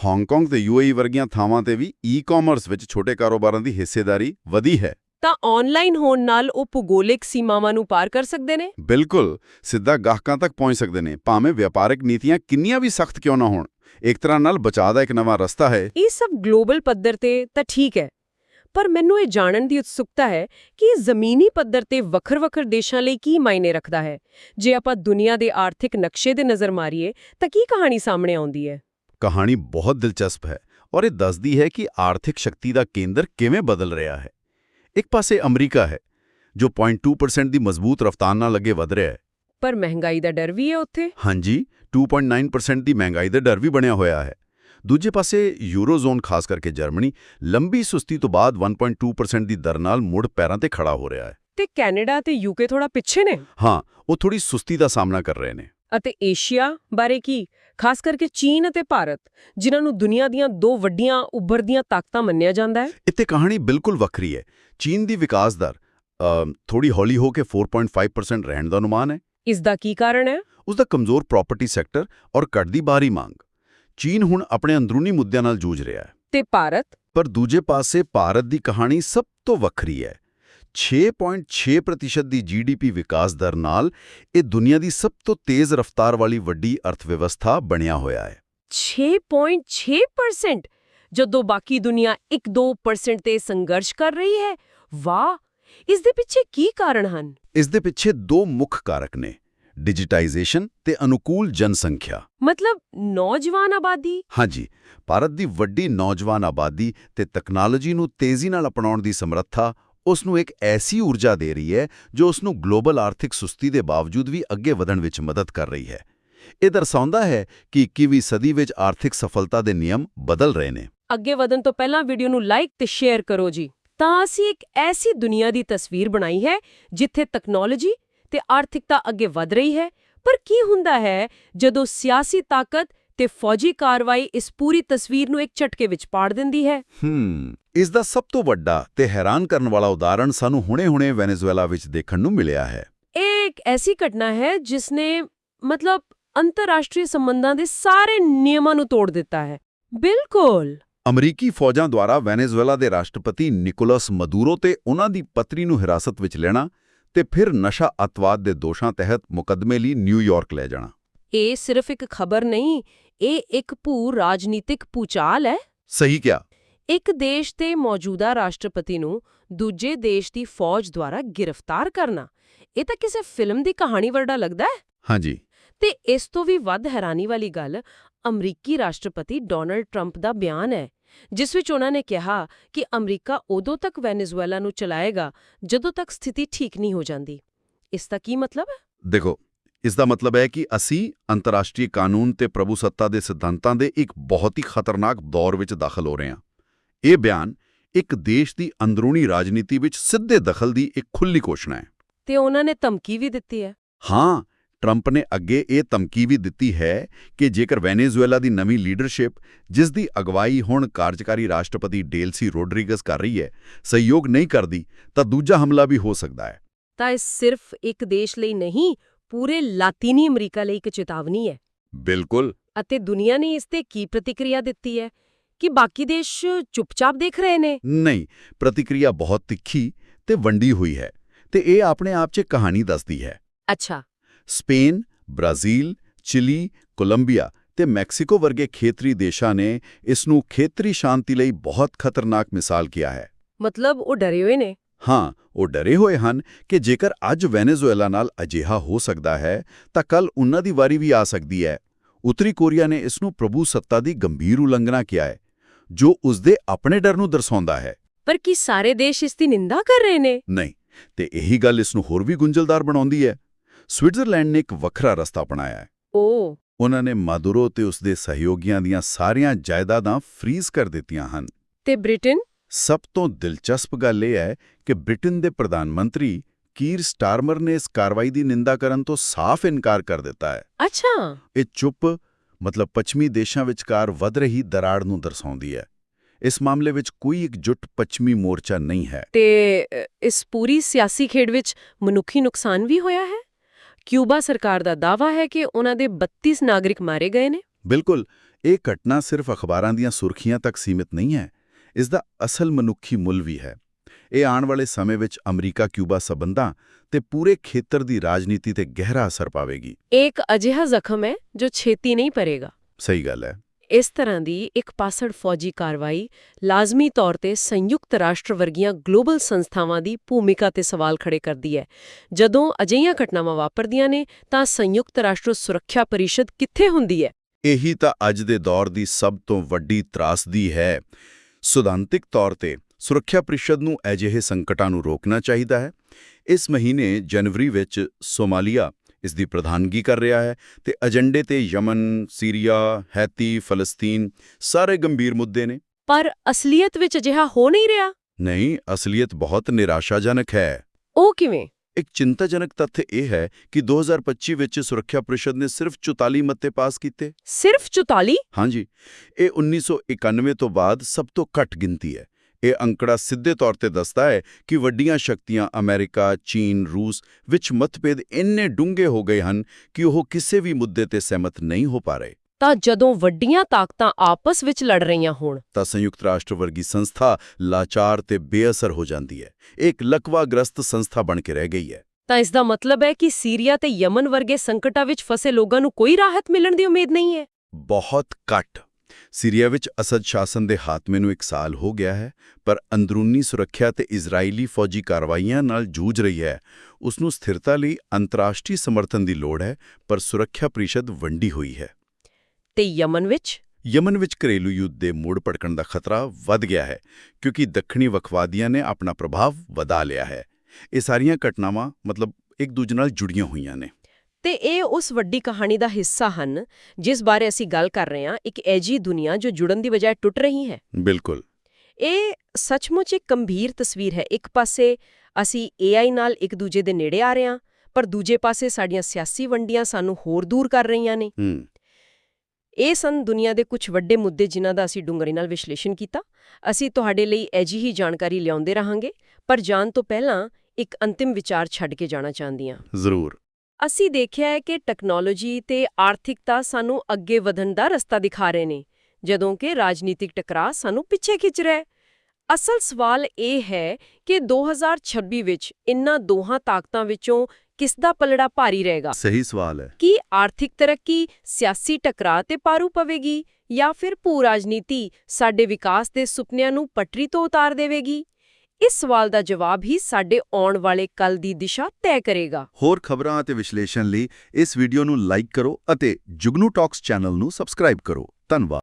ਹਾਂਗਕਾਂਗ ਤੇ ਯੂਏਈ ਵਰਗੀਆਂ ਥਾਵਾਂ ਤੇ ਵੀ ਈ-ਕਾਮਰਸ ਵਿੱਚ ਛੋਟੇ ਕਾਰੋਬਾਰਾਂ ਦੀ ਹਿੱਸੇਦਾਰੀ ਵਧੀ ਹੈ। ਤਾਂ ਆਨਲਾਈਨ ਹੋਣ ਨਾਲ ਉਹ ਭੂਗੋਲਿਕ ਸੀਮਾਵਾਂ ਨੂੰ ਪਾਰ ਕਰ ਸਕਦੇ ਨੇ? ਬਿਲਕੁਲ ਸਿੱਧਾ ਗਾਹਕਾਂ ਤੱਕ ਪਹੁੰਚ ਸਕਦੇ ਨੇ ਭਾਵੇਂ ਵਪਾਰਕ ਨੀਤੀਆਂ ਕਿੰਨੀਆਂ ਵੀ ਸਖਤ ਕਿਉਂ ਨਾ ਹੋਣ। ਇੱਕ ਤਰ੍ਹਾਂ ਨਾਲ ਬਚਾਅ ਦਾ ਇੱਕ ਨਵਾਂ ਰਸਤਾ ਹੈ। ਇਹ ਸਭ ਗਲੋਬਲ ਪੱਧਰ ਤੇ ਤਾਂ ਠੀਕ ਹੈ ਪਰ ਮੈਨੂੰ ਇਹ ਜਾਣਨ ਦੀ ਉਤਸੁਕਤਾ ਹੈ ਕਿ ਇਹ ਜ਼ਮੀਨੀ ਪੱਧਰ ਤੇ ਵੱਖਰ-ਵੱਖਰ ਦੇਸ਼ਾਂ ਲਈ ਕੀ ਮਾਇਨੇ ਰੱਖਦਾ ਹੈ। ਜੇ ਆਪਾਂ ਦੁਨੀਆ ਦੇ ਆਰਥਿਕ ਨਕਸ਼ੇ ਦੇ ਨਜ਼ਰ ਮਾਰੀਏ ਤਾਂ ਕੀ ਕਹਾਣੀ ਸਾਹਮਣੇ ਆਉਂਦੀ ਹੈ? ਕਹਾਣੀ ਬਹੁਤ ਦਿਲਚਸਪ ਹੈ ਔਰ ਇਹ ਦੱਸਦੀ ਹੈ ਕਿ ਆਰਥਿਕ ਸ਼ਕਤੀ ਦਾ ਕੇਂਦਰ ਕਿਵੇਂ ਬਦਲ ਰਿਹਾ ਹੈ। ਇੱਕ ਪਾਸੇ ਅਮਰੀਕਾ ਹੈ ਜੋ 0.2% ਦੀ ਮਜ਼ਬੂਤ ਰਫ਼ਤਾਰ ਨਾਲ ਅੱਗੇ ਵਧ ਰਿਹਾ ਹੈ। ਪਰ ਮਹਿੰਗਾਈ ਦਾ ਡਰ ਵੀ ਹੈ ਉੱਥੇ? ਹਾਂਜੀ 2.9% ਦੀ ਮਹਿੰਗਾਈ ਦਾ ਡਰ ਵੀ ਬਣਿਆ ਹੋਇਆ ਹੈ। ਦੂਜੇ ਪਾਸੇ ਯੂਰੋਜ਼ੋਨ ਖਾਸ ਕਰਕੇ ਜਰਮਨੀ ਲੰਬੀ ਸੁਸਤੀ ਤੋਂ ਬਾਅਦ 1.2% ਦੀ ਦਰ ਨਾਲ ਮੁੜ ਪੈਰਾਂ ਤੇ ਖੜਾ ਹੋ ਰਿਹਾ ਹੈ। ਤੇ ਕੈਨੇਡਾ ਤੇ ਯੂਕੇ ਥੋੜਾ ਪਿੱਛੇ ਨੇ? ਹਾਂ ਉਹ ਥੋੜੀ ਸੁਸਤੀ ਦਾ ਸਾਹਮਣਾ ਕਰ ਰਹੇ ਨੇ। ਅਤੇ ਏਸ਼ੀਆ ਬਾਰੇ ਕੀ? ਖਾਸ ਕਰਕੇ ਚੀਨ ਅਤੇ ਭਾਰਤ ਜਿਨ੍ਹਾਂ ਨੂੰ ਦੁਨੀਆ ਦੀਆਂ ਦੋ ਵੱਡੀਆਂ ਉੱਭਰਦੀਆਂ ਤਾਕਤਾਂ ਮੰਨਿਆ ਜਾਂਦਾ ਹੈ? ਇੱਥੇ ਕਹਾਣੀ ਬਿਲਕੁਲ ਵੱਖਰੀ ਹੈ। ਚੀਨ ਦੀ ਵਿਕਾਸ ਦਰ ਥੋੜੀ ਹੌਲੀ ਹੋ ਕੇ 4.5% ਰਹਿਣ ਦਾ ਅਨੁਮਾਨ ਹੈ। ਇਸ ਦਾ ਕੀ ਕਾਰਨ ਹੈ? ਉਸ ਦਾ ਕਮਜ਼ੋਰ ਪ੍ਰਾਪਰਟੀ ਸੈਕਟਰ ਔਰ ਘਟਦੀ ਬਾਹਰੀ ਮੰਗ। ਚੀਨ ਹੁਣ ਆਪਣੇ ਅੰਦਰੂਨੀ ਮੁੱਦਿਆਂ ਨਾਲ ਜੂਝ ਰਿਹਾ ਹੈ। ਤੇ ਭਾਰਤ? ਪਰ ਦੂਜੇ ਪਾਸੇ ਭਾਰਤ ਦੀ ਕਹਾਣੀ ਸਭ ਤੋਂ ਵੱਖਰੀ ਹੈ। 6.6% ਦੀ ਜੀਡੀਪੀ ਵਿਕਾਸ ਦਰ ਨਾਲ ਇਹ ਦੁਨੀਆ ਦੀ ਸਭ ਤੋਂ ਤੇਜ਼ ਰਫ਼ਤਾਰ ਵਾਲੀ ਵੱਡੀ ਅਰਥਵਿਵਸਥਾ ਬਣਿਆ ਹੋਇਆ ਹੈ। 6.6% ਜਦੋਂ ਬਾਕੀ ਦੁਨੀਆ 1-2% ਤੇ ਸੰਘਰਸ਼ ਕਰ ਰਹੀ ਹੈ ਵਾਹ! ਇਸ ਦੇ ਪਿੱਛੇ ਕੀ ਕਾਰਨ ਹਨ? ਇਸ ਦੇ ਪਿੱਛੇ ਦੋ ਮੁੱਖ ਕਾਰਕ ਨੇ ਡਿਜੀਟਾਈਜੇਸ਼ਨ ਤੇ ਅਨੁਕੂਲ ਜਨਸੰਖਿਆ। ਮਤਲਬ ਨੌਜਵਾਨ ਆਬਾਦੀ? ਹਾਂਜੀ ਭਾਰਤ ਦੀ ਵੱਡੀ ਨੌਜਵਾਨ ਆਬਾਦੀ ਤੇ ਤਕਨਾਲੋਜੀ ਨੂੰ ਤੇਜ਼ੀ ਨਾਲ ਅਪਣਾਉਣ ਦੀ ਸਮਰੱਥਾ ਉਸ ਨੂੰ ਇੱਕ ਐਸੀ ਊਰਜਾ ਦੇ ਰਹੀ ਹੈ ਜੋ ਉਸ ਨੂੰ ਗਲੋਬਲ ਆਰਥਿਕ ਸੁਸਤੀ ਦੇ ਬਾਵਜੂਦ ਵੀ ਅੱਗੇ ਵਧਣ ਵਿੱਚ ਮਦਦ ਕਰ ਰਹੀ ਹੈ। ਇਹ ਦਰਸਾਉਂਦਾ ਹੈ ਕਿ 21ਵੀਂ ਸਦੀ ਵਿੱਚ ਆਰਥਿਕ ਸਫਲਤਾ ਦੇ ਨਿਯਮ ਬਦਲ ਰਹੇ ਨੇ। ਅੱਗੇ ਵਧਣ ਤੋਂ ਪਹਿਲਾਂ ਵੀਡੀਓ ਨੂੰ ਲਾਈਕ ਤੇ ਸ਼ੇਅਰ ਕਰੋ ਜੀ। ਤਾਂ ਅਸੀਂ ਇੱਕ ਐਸੀ ਦੁਨੀਆ ਦੀ ਤਸਵੀਰ ਬਣਾਈ ਹੈ ਜਿੱਥੇ ਤਕਨਾਲੋਜੀ ਤੇ ਆਰਥਿਕਤਾ ਅੱਗੇ ਵਧ ਰਹੀ ਹੈ। ਪਰ ਕੀ ਹੁੰਦਾ ਹੈ ਜਦੋਂ ਸਿਆਸੀ ਤਾਕਤ ਤੇ ਫੌਜੀ ਕਾਰਵਾਈ ਇਸ ਪੂਰੀ ਤਸਵੀਰ ਨੂੰ ਇੱਕ ਝਟਕੇ ਵਿੱਚ ਪਾੜ ਦਿੰਦੀ ਹੈ? ਹੂੰ ਇਸ ਦਾ ਸਭ ਤੋਂ ਵੱਡਾ ਤੇ ਹੈਰਾਨ ਕਰਨ ਵਾਲਾ ਉਦਾਹਰਣ ਸਾਨੂੰ ਹੁਣੇ-ਹੁਣੇ ਵੈਨੇਜ਼ੁਏਲਾ ਵਿੱਚ ਦੇਖਣ ਨੂੰ ਮਿਲਿਆ ਹੈ। ਇਹ ਇੱਕ ਐਸੀ ਘਟਨਾ ਹੈ ਜਿਸ ਨੇ ਮਤਲਬ ਅੰਤਰਰਾਸ਼ਟਰੀ ਸੰਬੰਧਾਂ ਦੇ ਸਾਰੇ ਨਿਯਮਾਂ ਨੂੰ ਤੋੜ ਦਿੱਤਾ ਹੈ। ਬਿਲਕੁਲ! ਅਮਰੀਕੀ ਫੌਜਾਂ ਦੁਆਰਾ ਵੈਨੇਜ਼ੁਏਲਾ ਦੇ ਰਾਸ਼ਟਰਪਤੀ ਨਿਕੋਲਸ ਮਦੂਰੋ ਤੇ ਉਹਨਾਂ ਦੀ ਪਤਨੀ ਨੂੰ ਹਿਰਾਸਤ ਵਿੱਚ ਲੈਣਾ ਤੇ ਫਿਰ ਨਸ਼ਾ ਅਤਵਾਦ ਦੇ ਦੋਸ਼ਾਂ ਤਹਿਤ ਮੁਕੱਦਮੇ ਲਈ ਨਿਊਯਾਰਕ ਲੈ ਜਾਣਾ। ਇਹ ਸਿਰਫ ਇੱਕ ਖਬਰ ਨਹੀਂ ਇਹ ਇੱਕ ਭੂ ਰਾਜਨੀਤਿਕ ਪੂਚਾਲ ਹੈ। ਸਹੀ ਕਿਹਾ। ਇੱਕ ਦੇਸ਼ ਦੇ ਮੌਜੂਦਾ ਰਾਸ਼ਟਰਪਤੀ ਨੂੰ ਦੂਜੇ ਦੇਸ਼ ਦੀ ਫੌਜ ਦੁਆਰਾ ਗ੍ਰਿਫਤਾਰ ਕਰਨਾ ਇਹ ਤਾਂ ਕਿਸੇ ਫਿਲਮ ਦੀ ਕਹਾਣੀ ਵਰਗਾ ਲੱਗਦਾ ਹੈ। ਹਾਂਜੀ। ਤੇ ਇਸ ਤੋਂ ਵੀ ਵੱਧ ਹੈਰਾਨੀ ਵਾਲੀ ਗੱਲ ਅਮਰੀਕੀ ਰਾਸ਼ਟਰਪਤੀ ਡੋਨਲਡ ਟਰੰਪ ਦਾ ਬਿਆਨ ਹੈ। ਜਿਸ ਵਿੱਚ ਉਹਨਾਂ ਨੇ ਕਿਹਾ ਕਿ ਅਮਰੀਕਾ ਉਦੋਂ ਤੱਕ ਵੈਨੇਜ਼ੁਏਲਾ ਨੂੰ ਚਲਾਏਗਾ ਜਦੋਂ ਤੱਕ ਸਥਿਤੀ ਠੀਕ ਨਹੀਂ ਹੋ ਜਾਂਦੀ। ਇਸ ਦਾ ਕੀ ਮਤਲਬ ਹੈ? ਦੇਖੋ ਇਸ ਦਾ ਮਤਲਬ ਹੈ ਕਿ ਅਸੀਂ ਅੰਤਰਰਾਸ਼ਟਰੀ ਕਾਨੂੰਨ ਤੇ ਪ੍ਰਭੂਸੱਤਾ ਦੇ ਸਿਧਾਂਤਾਂ ਦੇ ਇੱਕ ਬਹੁਤ ਹੀ ਖਤਰਨਾਕ ਦੌਰ ਵਿੱਚ ਦਾਖਲ ਹੋ ਰਹੇ ਹਾਂ। ਇਹ ਬਿਆਨ ਇੱਕ ਦੇਸ਼ ਦੀ ਅੰਦਰੂਨੀ ਰਾਜਨੀਤੀ ਵਿੱਚ ਸਿੱਧੇ ਦਖਲ ਦੀ ਇੱਕ ਖੁੱਲੀ ਘੋਸ਼ਣਾ ਹੈ। ਤੇ ਉਹਨਾਂ ਨੇ ਧਮਕੀ ਵੀ ਦਿੱਤੀ ਹੈ। ਹਾਂ ਟਰੰਪ ਨੇ ਅੱਗੇ ਇਹ ਧਮਕੀ ਵੀ ਦਿੱਤੀ ਹੈ ਕਿ ਜੇਕਰ ਵੈਨੇਜ਼ੁਏਲਾ ਦੀ ਨਵੀਂ ਲੀਡਰਸ਼ਿਪ ਜਿਸ ਦੀ ਅਗਵਾਈ ਹੁਣ ਕਾਰਜਕਾਰੀ ਰਾਸ਼ਟਰਪਤੀ ਡੇਲਸੀ ਰੋਡਰੀਗਸ ਕਰ ਰਹੀ ਹੈ ਸਹਿਯੋਗ ਨਹੀਂ ਕਰਦੀ ਤਾਂ ਦੂਜਾ ਹਮਲਾ ਵੀ ਹੋ ਸਕਦਾ ਹੈ। ਤਾਂ ਇਹ ਸਿਰਫ ਇੱਕ ਦੇਸ਼ ਲਈ ਨਹੀਂ ਪੂਰੇ ਲਾਤੀਨੀ ਅਮਰੀਕਾ ਲਈ ਇੱਕ ਚੇਤਾਵਨੀ ਹੈ। ਬਿਲਕੁਲ। ਅਤੇ ਦੁਨੀਆ ਨੇ ਇਸ ਤੇ ਕੀ ਪ੍ਰਤੀਕਿਰਿਆ ਦਿੱਤੀ ਹੈ? ਕਿ ਬਾਕੀ ਦੇਸ਼ ਚੁੱਪਚਾਪ ਦੇਖ ਰਹੇ ਨੇ? ਨਹੀਂ ਪ੍ਰਤੀਕਿਰਿਆ ਬਹੁਤ ਤਿੱਖੀ ਤੇ ਵੰਡੀ ਹੋਈ ਹੈ ਤੇ ਇਹ ਆਪਣੇ ਆਪ 'ਚ ਕਹਾਣੀ ਦੱਸਦੀ ਹੈ। ਅੱਛਾ। ਸਪੇਨ ਬ੍ਰਾਜ਼ੀਲ ਚਿਲੀ ਕੋਲੰਬੀਆ ਤੇ ਮੈਕਸੀਕੋ ਵਰਗੇ ਖੇਤਰੀ ਦੇਸ਼ਾਂ ਨੇ ਇਸ ਨੂੰ ਖੇਤਰੀ ਸ਼ਾਂਤੀ ਲਈ ਬਹੁਤ ਖਤਰਨਾਕ ਮਿਸਾਲ ਕਿਹਾ ਹੈ। ਮਤਲਬ ਉਹ ਡਰੇ ਹੋਏ ਨੇ? ਹਾਂ ਉਹ ਡਰੇ ਹੋਏ ਹਨ ਕਿ ਜੇਕਰ ਅੱਜ ਵੈਨੇਜ਼ੁਏਲਾ ਨਾਲ ਅਜਿਹਾ ਹੋ ਸਕਦਾ ਹੈ ਤਾਂ ਕੱਲ ਉਨ੍ਹਾਂ ਦੀ ਵਾਰੀ ਵੀ ਆ ਸਕਦੀ ਹੈ। ਉੱਤਰੀ ਕੋਰੀਆ ਨੇ ਇਸ ਨੂੰ ਪ੍ਰਭੂ ਸੱਤਾ ਦੀ ਗੰਭੀਰ ਉਲੰਘਣਾ ਕਿਹਾ ਹੈ ਜੋ ਉਸਦੇ ਆਪਣੇ ਡਰ ਨੂੰ ਦਰਸਾਉਂਦਾ ਹੈ। ਪਰ ਕੀ ਸਾਰੇ ਦੇਸ਼ ਇਸ ਦੀ ਨਿੰਦਾ ਕਰ ਰਹੇ ਨੇ? ਨਹੀਂ ਤੇ ਇਹੀ ਗੱਲ ਇਸ ਨੂੰ ਹੋਰ ਵੀ ਗੁੰਝਲਦਾਰ ਬਣਾਉਂਦੀ ਹੈ। ਸਵਿਟਜ਼ਰਲੈਂਡ ਨੇ ਇੱਕ ਵੱਖਰਾ ਰਸਤਾ ਅਪਣਾਇਆ ਹੈ। ਓ। ਉਹਨਾਂ ਨੇ ਮਾਦੁਰੋ ਤੇ ਉਸਦੇ ਸਹਿਯੋਗੀਆਂ ਦੀਆਂ ਸਾਰੀਆਂ ਜਾਇਦਾਦਾਂ ਫ੍ਰੀਜ਼ ਕਰ ਦਿੱਤੀਆਂ ਹਨ। ਤੇ ਬ੍ਰਿਟਨ? ਸਭ ਤੋਂ ਦਿਲਚਸਪ ਗੱਲ ਇਹ ਹੈ ਕਿ ਬ੍ਰਿਟਨ ਦੇ ਪ੍ਰਧਾਨ ਮੰਤਰੀ ਕੀਰ ਸਟਾਰਮਰ ਨੇ ਇਸ ਕਾਰਵਾਈ ਦੀ ਨਿੰਦਾ ਕਰਨ ਤੋਂ ਸਾਫ਼ ਇਨਕਾਰ ਕਰ ਦਿੱਤਾ ਹੈ। ਅੱਛਾ। ਇਹ ਚੁੱਪ ਮਤਲਬ ਪੱਛਮੀ ਦੇਸ਼ਾਂ ਵਿਚਕਾਰ ਵੱਧ ਰਹੀ ਦਰਾੜ ਨੂੰ ਦਰਸਾਉਂਦੀ ਹੈ। ਇਸ ਮਾਮਲੇ ਵਿੱਚ ਕੋਈ ਇਕਜੁੱਟ ਪੱਛਮੀ ਮੋਰਚਾ ਨਹੀਂ ਹੈ। ਤੇ ਇਸ ਪੂਰੀ ਸਿਆਸੀ ਖੇਡ ਵਿੱਚ ਮਨੁੱਖੀ ਨੁਕਸਾਨ ਵੀ ਹੋਇਆ ਹੈ? ਕਿਊਬਾ ਸਰਕਾਰ ਦਾ ਦਾਵਾ ਹੈ ਕਿ ਉਹਨਾਂ ਦੇ 32 ਨਾਗਰਿਕ ਮਾਰੇ ਗਏ ਨੇ? ਬਿਲਕੁਲ। ਇਹ ਘਟਨਾ ਸਿਰਫ ਅਖਬਾਰਾਂ ਦੀਆਂ ਸੁਰਖੀਆਂ ਤੱਕ ਸੀਮਿਤ ਨਹੀਂ ਹੈ। ਇਸ ਦਾ ਅਸਲ ਮਨੁੱਖੀ ਮੁੱਲ ਵੀ ਹੈ। ਇਹ ਆਉਣ ਵਾਲੇ ਸਮੇਂ ਵਿੱਚ ਅਮਰੀਕਾ-ਕਿਊਬਾ ਸਬੰਧਾਂ ਤੇ ਪੂਰੇ ਖੇਤਰ ਦੀ ਰਾਜਨੀਤੀ ਤੇ ਗਹਿਰਾ ਅਸਰ ਪਾਵੇਗੀ। ਇੱਕ ਅਜਿਹਾ ਜ਼ਖਮ ਹੈ ਜੋ ਛੇਤੀ ਨਹੀਂ ਭਰੇਗਾ। ਸਹੀ ਗੱਲ ਹੈ। ਇਸ ਤਰ੍ਹਾਂ ਦੀ ਇੱਕ ਪਾਸੜ ਫੌਜੀ ਕਾਰਵਾਈ ਲਾਜ਼ਮੀ ਤੌਰ ਤੇ ਸੰਯੁਕਤ ਰਾਸ਼ਟਰ ਵਰਗੀਆਂ ਗਲੋਬਲ ਸੰਸਥਾਵਾਂ ਦੀ ਭੂਮਿਕਾ ਤੇ ਸਵਾਲ ਖੜੇ ਕਰਦੀ ਹੈ। ਜਦੋਂ ਅਜਿਹੀਆਂ ਘਟਨਾਵਾਂ ਵਾਪਰਦੀਆਂ ਨੇ, ਤਾਂ ਸੰਯੁਕਤ ਰਾਸ਼ਟਰ ਸੁਰੱਖਿਆ ਪਰਿਸ਼ਦ ਕਿੱਥੇ ਹੁੰਦੀ ਹੈ? ਇਹੀ ਤਾਂ ਅੱਜ ਦੇ ਦੌਰ ਦੀ ਸਭ ਤੋਂ ਵੱਡੀ ਤਰਾਸਦੀ ਹੈ। ਸੁਦਾਂਤਿਕ ਤੌਰ ਤੇ ਸੁਰੱਖਿਆ ਪਰਿਸ਼ਦ ਨੂੰ ਅਜਿਹੇ ਸੰਕਟਾਂ ਨੂੰ ਰੋਕਣਾ ਚਾਹੀਦਾ ਹੈ। ਇਸ ਮਹੀਨੇ ਜਨਵਰੀ ਵਿੱਚ ਸੋਮਾਲੀਆ ਇਸ ਦੀ ਪ੍ਰਧਾਨਗੀ ਕਰ ਰਿਹਾ ਹੈ ਤੇ ਏਜੰਡੇ ਤੇ ਯਮਨ ਸੀਰੀਆ ਹੈਤੀ ਫਲਸਤੀਨ ਸਾਰੇ ਗੰਭੀਰ ਮੁੱਦੇ ਨੇ। ਪਰ ਅਸਲੀਅਤ ਵਿੱਚ ਅਜਿਹਾ ਹੋ ਨਹੀਂ ਰਿਹਾ? ਨਹੀਂ ਅਸਲੀਅਤ ਬਹੁਤ ਨਿਰਾਸ਼ਾਜਨਕ ਹੈ। ਉਹ ਕਿਵੇਂ? ਇੱਕ ਚਿੰਤਾਜਨਕ ਤੱਥ ਇਹ ਹੈ ਕਿ 2025 ਵਿੱਚ ਸੁਰੱਖਿਆ ਪ੍ਰੀਸ਼ਦ ਨੇ ਸਿਰਫ 44 ਮਤੇ ਪਾਸ ਕੀਤੇ। ਸਿਰਫ 44 ਹਾਂਜੀ ਇਹ 1991 ਤੋਂ ਬਾਅਦ ਸਭ ਤੋਂ ਘੱਟ ਗਿਣਤੀ ਹੈ। ਇਹ ਅੰਕੜਾ ਸਿੱਧੇ ਤੌਰ ਤੇ ਦੱਸਦਾ ਹੈ ਕਿ ਵੱਡੀਆਂ ਸ਼ਕਤੀਆਂ ਅਮਰੀਕਾ, ਚੀਨ, ਰੂਸ ਵਿੱਚ ਮਤਭੇਦ ਇੰਨੇ ਡੂੰਘੇ ਹੋ ਗਏ ਹਨ ਕਿ ਉਹ ਕਿਸੇ ਵੀ ਮੁੱਦੇ ਤੇ ਸਹਿਮਤ ਨਹੀਂ ਹੋ ਪਾ ਰਹੇ। ਤਾਂ ਜਦੋਂ ਵੱਡੀਆਂ ਤਾਕਤਾਂ ਆਪਸ ਵਿੱਚ ਲੜ ਰਹੀਆਂ ਹੋਣ ਤਾਂ ਸੰਯੁਕਤ ਰਾਸ਼ਟਰ ਵਰਗੀ ਸੰਸਥਾ ਲਾਚਾਰ ਤੇ ਬੇਅਸਰ ਹੋ ਜਾਂਦੀ ਹੈ। ਇੱਕ ਲਕਵਾਗ੍ਰਸਤ ਸੰਸਥਾ ਬਣ ਕੇ ਰਹਿ ਗਈ ਹੈ। ਤਾਂ ਇਸ ਦਾ ਮਤਲਬ ਹੈ ਕਿ ਸੀਰੀਆ ਤੇ ਯਮਨ ਵਰਗੇ ਸੰਕਟਾਂ ਵਿੱਚ ਫਸੇ ਲੋਕਾਂ ਨੂੰ ਕੋਈ ਰਾਹਤ ਮਿਲਣ ਦੀ ਉਮੀਦ ਨਹੀਂ ਹੈ। ਬਹੁਤ ਘੱਟ। ਸੀਰੀਆ ਵਿੱਚ ਅਸਦ ਸ਼ਾਸਨ ਦੇ ਹਾਤਮੇ ਨੂੰ ਇੱਕ ਸਾਲ ਹੋ ਗਿਆ ਹੈ ਪਰ ਅੰਦਰੂਨੀ ਸੁਰੱਖਿਆ ਤੇ ਇਜ਼ਰਾਈਲੀ ਫੌਜੀ ਕਾਰਵਾਈਆਂ ਨਾਲ ਜੂਝ ਰਹੀ ਹੈ। ਉਸ ਨੂੰ ਸਥਿਰਤਾ ਲਈ ਅੰਤਰਰਾਸ਼ਟਰੀ ਸਮਰਥਨ ਦੀ ਲੋੜ ਹੈ ਪਰ ਸੁਰੱਖਿਆ ਪ੍ਰੀਸ਼ਦ ਵੰਡੀ ਹੋਈ ਹੈ। ਤੇ ਯਮਨ ਵਿੱਚ? ਯਮਨ ਵਿੱਚ ਘਰੇਲੂ ਯੁੱਧ ਦੇ ਮੋੜ ਭੜਕਣ ਦਾ ਖਤਰਾ ਵੱਧ ਗਿਆ ਹੈ ਕਿਉਂਕਿ ਦੱਖਣੀ ਵਖਵਾਦੀਆਂ ਨੇ ਆਪਣਾ ਪ੍ਰਭਾਵ ਵਧਾ ਲਿਆ ਹੈ। ਇਹ ਸਾਰੀਆਂ ਘਟਨਾਵਾਂ ਮਤਲਬ ਇੱਕ ਦੂਜੇ ਨਾਲ ਜੁੜੀਆਂ ਹੋਈਆਂ ਨੇ। ਤੇ ਇਹ ਉਸ ਵੱਡੀ ਕਹਾਣੀ ਦਾ ਹਿੱਸਾ ਹਨ ਜਿਸ ਬਾਰੇ ਅਸੀਂ ਗੱਲ ਕਰ ਰਹੇ ਹਾਂ ਇੱਕ ਐਜੀ ਦੁਨੀਆ ਜੋ ਜੁੜਨ ਦੀ ਬਜਾਏ ਟੁੱਟ ਰਹੀ ਹੈ। ਬਿਲਕੁਲ। ਇਹ ਸੱਚਮੁੱਚ ਇੱਕ ਗੰਭੀਰ ਤਸਵੀਰ ਹੈ। ਇੱਕ ਪਾਸੇ ਅਸੀਂ AI ਨਾਲ ਇੱਕ ਦੂਜੇ ਦੇ ਨੇੜੇ ਆ ਰਹੇ ਹਾਂ ਪਰ ਦੂਜੇ ਪਾਸੇ ਸਾਡੀਆਂ ਸਿਆਸੀ ਵੰਡੀਆਂ ਸਾਨੂੰ ਹੋਰ ਦੂਰ ਕਰ ਰਹੀਆਂ ਨੇ। ਹੂੰ। ਇਹ ਸਨ ਦੁਨੀਆ ਦੇ ਕੁਝ ਵੱਡੇ ਮੁੱਦੇ ਜਿਨ੍ਹਾਂ ਦਾ ਅਸੀਂ ਡੂੰਘਾਈ ਨਾਲ ਵਿਸ਼ਲੇਸ਼ਣ ਕੀਤਾ। ਅਸੀਂ ਤੁਹਾਡੇ ਲਈ ਅਜਿਹੀ ਜਾਣਕਾਰੀ ਲਿਆਉਂਦੇ ਰਹਾਂਗੇ ਪਰ ਜਾਣ ਤੋਂ ਪਹਿਲਾਂ ਇੱਕ ਅੰਤਿਮ ਵਿਚਾਰ ਛੱਡ ਕੇ ਜਾਣਾ ਚਾਹੁੰਦੀ ਹਾਂ। ਜ਼ਰੂਰ। ਅਸੀਂ ਦੇਖਿਆ ਹੈ ਕਿ ਟੈਕਨੋਲੋਜੀ ਤੇ ਆਰਥਿਕਤਾ ਸਾਨੂੰ ਅੱਗੇ ਵਧਣ ਦਾ ਰਸਤਾ ਦਿਖਾ ਰਹੇ ਨੇ ਜਦੋਂ ਕਿ ਰਾਜਨੀਤਿਕ ਟਕਰਾਅ ਸਾਨੂੰ ਪਿੱਛੇ ਖਿੱਚ ਰਿਹਾ ਹੈ। ਅਸਲ ਸਵਾਲ ਇਹ ਹੈ ਕਿ 2026 ਵਿੱਚ ਇਨ੍ਹਾਂ ਦੋਹਾਂ ਤਾਕਤਾਂ ਵਿੱਚੋਂ ਕਿਸ ਦਾ ਪਲੜਾ ਭਾਰੀ ਰਹੇਗਾ? ਸਹੀ ਸਵਾਲ ਹੈ। ਕੀ ਆਰਥਿਕ ਤਰੱਕੀ ਸਿਆਸੀ ਟਕਰਾਅ ਤੇ ਪਾਰੂ ਪਵੇਗੀ ਜਾਂ ਫਿਰ ਭੂ ਰਾਜਨੀਤੀ ਸਾਡੇ ਵਿਕਾਸ ਦੇ ਸੁਪਨਿਆਂ ਨੂੰ ਪਟਰੀ ਤੋਂ ਉਤਾਰ ਦੇਵੇਗੀ? ਇਸ ਸਵਾਲ ਦਾ ਜਵਾਬ ਹੀ ਸਾਡੇ ਆਉਣ ਵਾਲੇ ਕੱਲ ਦੀ ਦਿਸ਼ਾ ਤੈਅ ਕਰੇਗਾ। ਹੋਰ ਖਬਰਾਂ ਅਤੇ ਵਿਸ਼ਲੇਸ਼ਣ ਲਈ ਇਸ ਵੀਡੀਓ ਨੂੰ ਲਾਈਕ ਕਰੋ ਅਤੇ ਜੁਗਨੂ ਟਾਕਸ ਚੈਨਲ ਨੂੰ ਸਬਸਕ੍ਰਾਈਬ ਕਰੋ। ਧੰਨਵਾਦ।